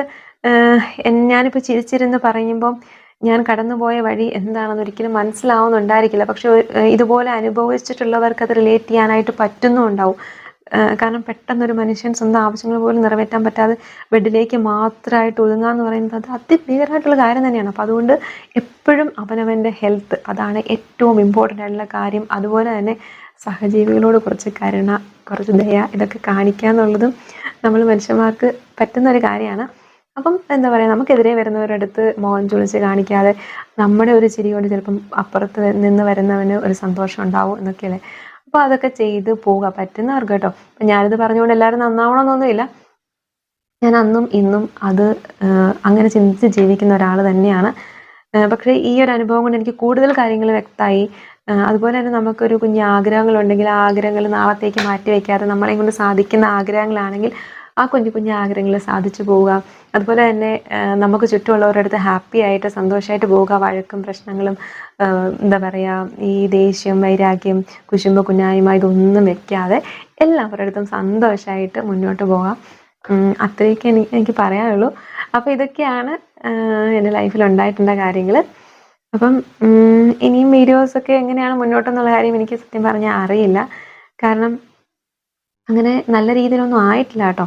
ഞാനിപ്പോൾ ചിരിച്ചിരുന്ന് പറയുമ്പം ഞാൻ കടന്നുപോയ വഴി എന്താണെന്ന് ഒരിക്കലും മനസ്സിലാവുന്നുണ്ടായിരിക്കില്ല. പക്ഷെ ഇതുപോലെ അനുഭവിച്ചിട്ടുള്ളവർക്ക് അത് റിലേറ്റ് ചെയ്യാനായിട്ട് പറ്റുന്നുണ്ടാവും. കാരണം പെട്ടെന്നൊരു മനുഷ്യൻ സ്വന്തം ആവശ്യങ്ങൾ പോലും നിറവേറ്റാൻ പറ്റാതെ ബെഡിലേക്ക് മാത്രമായിട്ട് ഒതുങ്ങുക എന്ന് പറയുന്നത് അത് അതിഭീകരമായിട്ടുള്ള കാര്യം തന്നെയാണ്. അപ്പോൾ അതുകൊണ്ട് എപ്പോഴും അവനവന്റെ ഹെൽത്ത് അതാണ് ഏറ്റവും ഇമ്പോർട്ടന്റ് ആയിട്ടുള്ള കാര്യം. അതുപോലെ തന്നെ സഹജീവികളോട് കുറച്ച് കരുണ കുറച്ച് ദയ ഇതൊക്കെ കാണിക്കുക എന്നുള്ളതും നമ്മൾ മനുഷ്യന്മാർക്ക് പറ്റുന്നൊരു കാര്യമാണ്. അപ്പം എന്താ പറയുക നമുക്കെതിരെ വരുന്നവരുടെ അടുത്ത് മോഹൻ ചുളിച്ച് കാണിക്കാതെ നമ്മുടെ ഒരു ചിരി കൊണ്ട് ചിലപ്പം അപ്പുറത്ത് നിന്ന് വരുന്നവന് ഒരു സന്തോഷം ഉണ്ടാവും എന്നൊക്കെയല്ലേ. അപ്പോൾ അതൊക്കെ ചെയ്ത് പോവുക പറ്റുന്നവർക്ക് കേട്ടോ. അപ്പം ഞാനിത് പറഞ്ഞുകൊണ്ട് എല്ലാവരും നന്നാവണമെന്നൊന്നുമില്ല ഞാൻ അന്നും ഇന്നും അത് അങ്ങനെ ചിന്തിച്ച് ജീവിക്കുന്ന ഒരാൾ തന്നെയാണ്. പക്ഷേ ഈ ഒരു അനുഭവം കൊണ്ട് എനിക്ക് കൂടുതൽ കാര്യങ്ങൾ വ്യക്തമായി അതുപോലെ തന്നെ നമുക്കൊരു കുഞ്ഞ് ആഗ്രഹങ്ങളുണ്ടെങ്കിൽ ആ ആഗ്രഹങ്ങൾ നാളത്തേക്ക് മാറ്റി വയ്ക്കാതെ നമ്മളെ കൊണ്ട് സാധിക്കുന്ന ആഗ്രഹങ്ങളാണെങ്കിൽ ആ കുഞ്ഞു കുഞ്ഞു ആഗ്രഹങ്ങൾ സാധിച്ചു പോവുക. അതുപോലെ തന്നെ നമുക്ക് ചുറ്റുമുള്ളവരുടെ അടുത്ത് ഹാപ്പി ആയിട്ട് സന്തോഷമായിട്ട് പോവുക വഴക്കും പ്രശ്നങ്ങളും എന്താ പറയുക ഈ ദേഷ്യം വൈരാഗ്യം കുശുമ്പ കുഞ്ഞായ്മ ഇതൊന്നും വെക്കാതെ എല്ലാവരുടെ അടുത്തും സന്തോഷമായിട്ട് മുന്നോട്ട് പോകാം. അത്രയൊക്കെ എനിക്ക് എനിക്ക് പറയാനുള്ളൂ. അപ്പോൾ ഇതൊക്കെയാണ് എന്റെ ലൈഫിൽ ഉണ്ടായിട്ടുള്ള കാര്യങ്ങൾ അപ്പം ഇനിയും വീഡിയോസൊക്കെ എങ്ങനെയാണ് മുന്നോട്ടെന്നുള്ള കാര്യം എനിക്ക് സത്യം പറഞ്ഞാൽ അറിയില്ല. കാരണം അങ്ങനെ നല്ല രീതിയിലൊന്നും ആയിട്ടില്ല കേട്ടോ.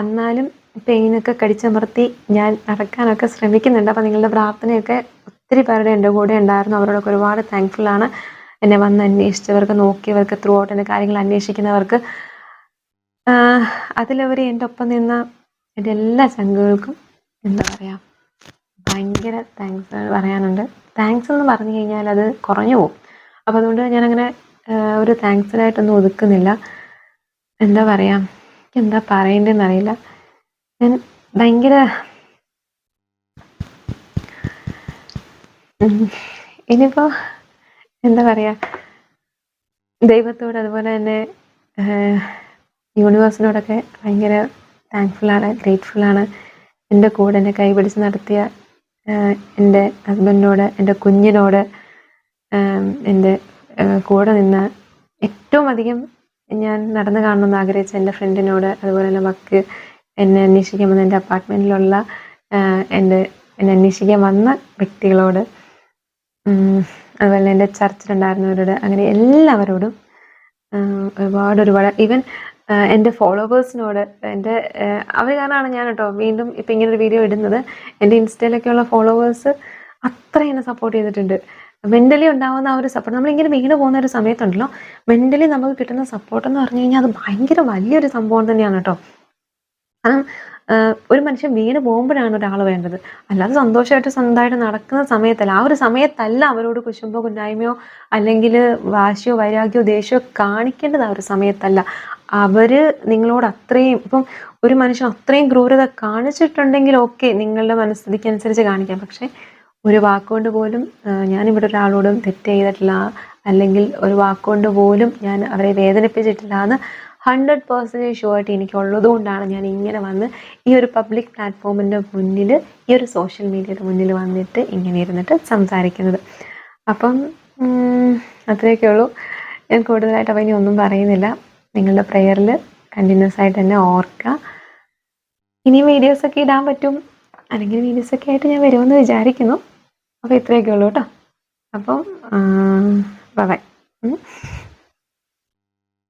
എന്നാലും പെയിനൊക്കെ കടിച്ചമർത്തി ഞാൻ നടക്കാനൊക്കെ ശ്രമിക്കുന്നുണ്ട്. അപ്പം നിങ്ങളുടെ പ്രാർത്ഥനയൊക്കെ ഒത്തിരി പേരുടെ എന്റെ കൂടെ ഉണ്ടായിരുന്നു. അവരോടൊക്കെ ഒരുപാട് താങ്ക്ഫുൾ ആണ്. എന്നെ വന്ന് അന്വേഷിച്ചവർക്ക് നോക്കിയവർക്ക് ത്രൂ ഔട്ട് എന്റെ കാര്യങ്ങൾ അന്വേഷിക്കുന്നവർക്ക്. അതിലവർ എന്റെ ഒപ്പം നിന്ന എന്റെ എല്ലാ ചങ്കുകൾക്കും എന്താ പറയുക ഭയങ്കര താങ്ക്സ് പറയാനുണ്ട്. താങ്ക്സ് എന്ന് പറഞ്ഞു കഴിഞ്ഞാൽ അത് കുറഞ്ഞു പോകും അപ്പോൾ അതുകൊണ്ട് ഞാനങ്ങനെ ഒരു താങ്ക്സിനായിട്ടൊന്നും ഒതുക്കുന്നില്ല. എന്താ പറയുക എന്താ പറയേണ്ടതെന്ന് അറിയില്ല ഞാൻ ഭയങ്കര ഇനിയിപ്പോ എന്താ പറയാ? ദൈവത്തോട് അതുപോലെ തന്നെ യൂണിവേഴ്സിനോടൊക്കെ ഭയങ്കര ഗ്രേറ്റ്ഫുൾ ആണ് എന്റെ കൂടെ എന്നെ കൈപിടിച്ച് നടത്തിയ എന്റെ ഹസ്ബൻഡിനോട് എന്റെ കുഞ്ഞിനോട് എന്റെ കൂടെ നിന്ന് ഏറ്റവും അധികം ഞാൻ നടന്നു കാണണമെന്ന് ആഗ്രഹിച്ച എന്റെ ഫ്രണ്ടിനോട് അതുപോലെ തന്നെ മക്ക് എന്നെ അന്വേഷിക്കാൻ വന്ന എന്റെ അപ്പാർട്ട്മെന്റിലുള്ള എന്റെ എന്നെ അന്വേഷിക്കാൻ വന്ന വ്യക്തികളോട് അതുപോലെ എന്റെ ചർച്ചിലുണ്ടായിരുന്നവരോട് അങ്ങനെ എല്ലാവരോടും ഒരുപാട് ഒരുപാട് ഈവൻ എന്റെ ഫോളോവേഴ്സിനോട് എന്റെ അവർ കാരണമാണ് ഞാൻ കേട്ടോ വീണ്ടും ഇപ്പം ഒരു വീഡിയോ ഇടുന്നത്. എന്റെ ഇൻസ്റ്റയിലൊക്കെയുള്ള ഫോളോവേഴ്സ് അത്ര എന്നെ സപ്പോർട്ട് ചെയ്തിട്ടുണ്ട്. മെന്റലി ഉണ്ടാകുന്ന ആ ഒരു സപ്പോർട്ട് നമ്മളിങ്ങനെ വീണ് പോകുന്ന ഒരു സമയത്തുണ്ടല്ലോ മെന്റലി നമുക്ക് കിട്ടുന്ന സപ്പോർട്ട് എന്ന് പറഞ്ഞു കഴിഞ്ഞാൽ അത് ഭയങ്കര വലിയൊരു സംഭവം തന്നെയാണ് കേട്ടോ. കാരണം ഒരു മനുഷ്യൻ വീണ് പോകുമ്പോഴാണ് ഒരാൾ വേണ്ടത്. അല്ലാതെ സന്തോഷമായിട്ട് സ്വന്തമായിട്ട് നടക്കുന്ന സമയത്തല്ല. ആ ഒരു സമയത്തല്ല അവരോട് കുശുമ്പോ കുന്നായ്മയോ അല്ലെങ്കിൽ വാശിയോ വൈരാഗ്യോ ദേഷ്യമോ കാണിക്കേണ്ടത് ആ ഒരു സമയത്തല്ല. അവർ നിങ്ങളോട് അത്രയും ഇപ്പം ഒരു മനുഷ്യൻ അത്രയും ക്രൂരത കാണിച്ചിട്ടുണ്ടെങ്കിൽ ഓക്കെ നിങ്ങളുടെ മനസ്ഥിതിക്ക് അനുസരിച്ച് കാണിക്കാം. പക്ഷെ ഒരു വാക്കുകൊണ്ട് പോലും ഞാനിവിടെ ഒരാളോടും തെറ്റ് ചെയ്തിട്ടില്ല. അല്ലെങ്കിൽ ഒരു വാക്കുകൊണ്ട് പോലും ഞാൻ അവരെ വേദനിപ്പിച്ചിട്ടില്ല എന്ന് ഹൺഡ്രഡ് പെർസെന്റേജ് ഷുവായിട്ട് എനിക്കുള്ളത് കൊണ്ടാണ് ഞാൻ ഇങ്ങനെ വന്ന് ഈ ഒരു പബ്ലിക് പ്ലാറ്റ്ഫോമിന്റെ മുന്നിൽ ഈ ഒരു സോഷ്യൽ മീഡിയയുടെ മുന്നിൽ വന്നിട്ട് ഇങ്ങനെ ഇരുന്നിട്ട് സംസാരിക്കുന്നത്. അപ്പം അത്രയൊക്കെ ഉള്ളൂ. ഞാൻ കൂടുതലായിട്ട് അപ്പം ഇനി ഒന്നും പറയുന്നില്ല. നിങ്ങളുടെ പ്രെയറിൽ കണ്ടിന്യൂസ് ആയിട്ട് തന്നെ ഓർക്കുക ഇനിയും വീഡിയോസൊക്കെ ഇടാൻ പറ്റും. അല്ലെങ്കിൽ വീഡിയോസൊക്കെ ആയിട്ട് ഞാൻ വരുമെന്ന് വിചാരിക്കുന്നു. അപ്പോൾ ഇത്രയൊക്കെ ഉള്ളൂ കേട്ടോ. അപ്പം ബൈ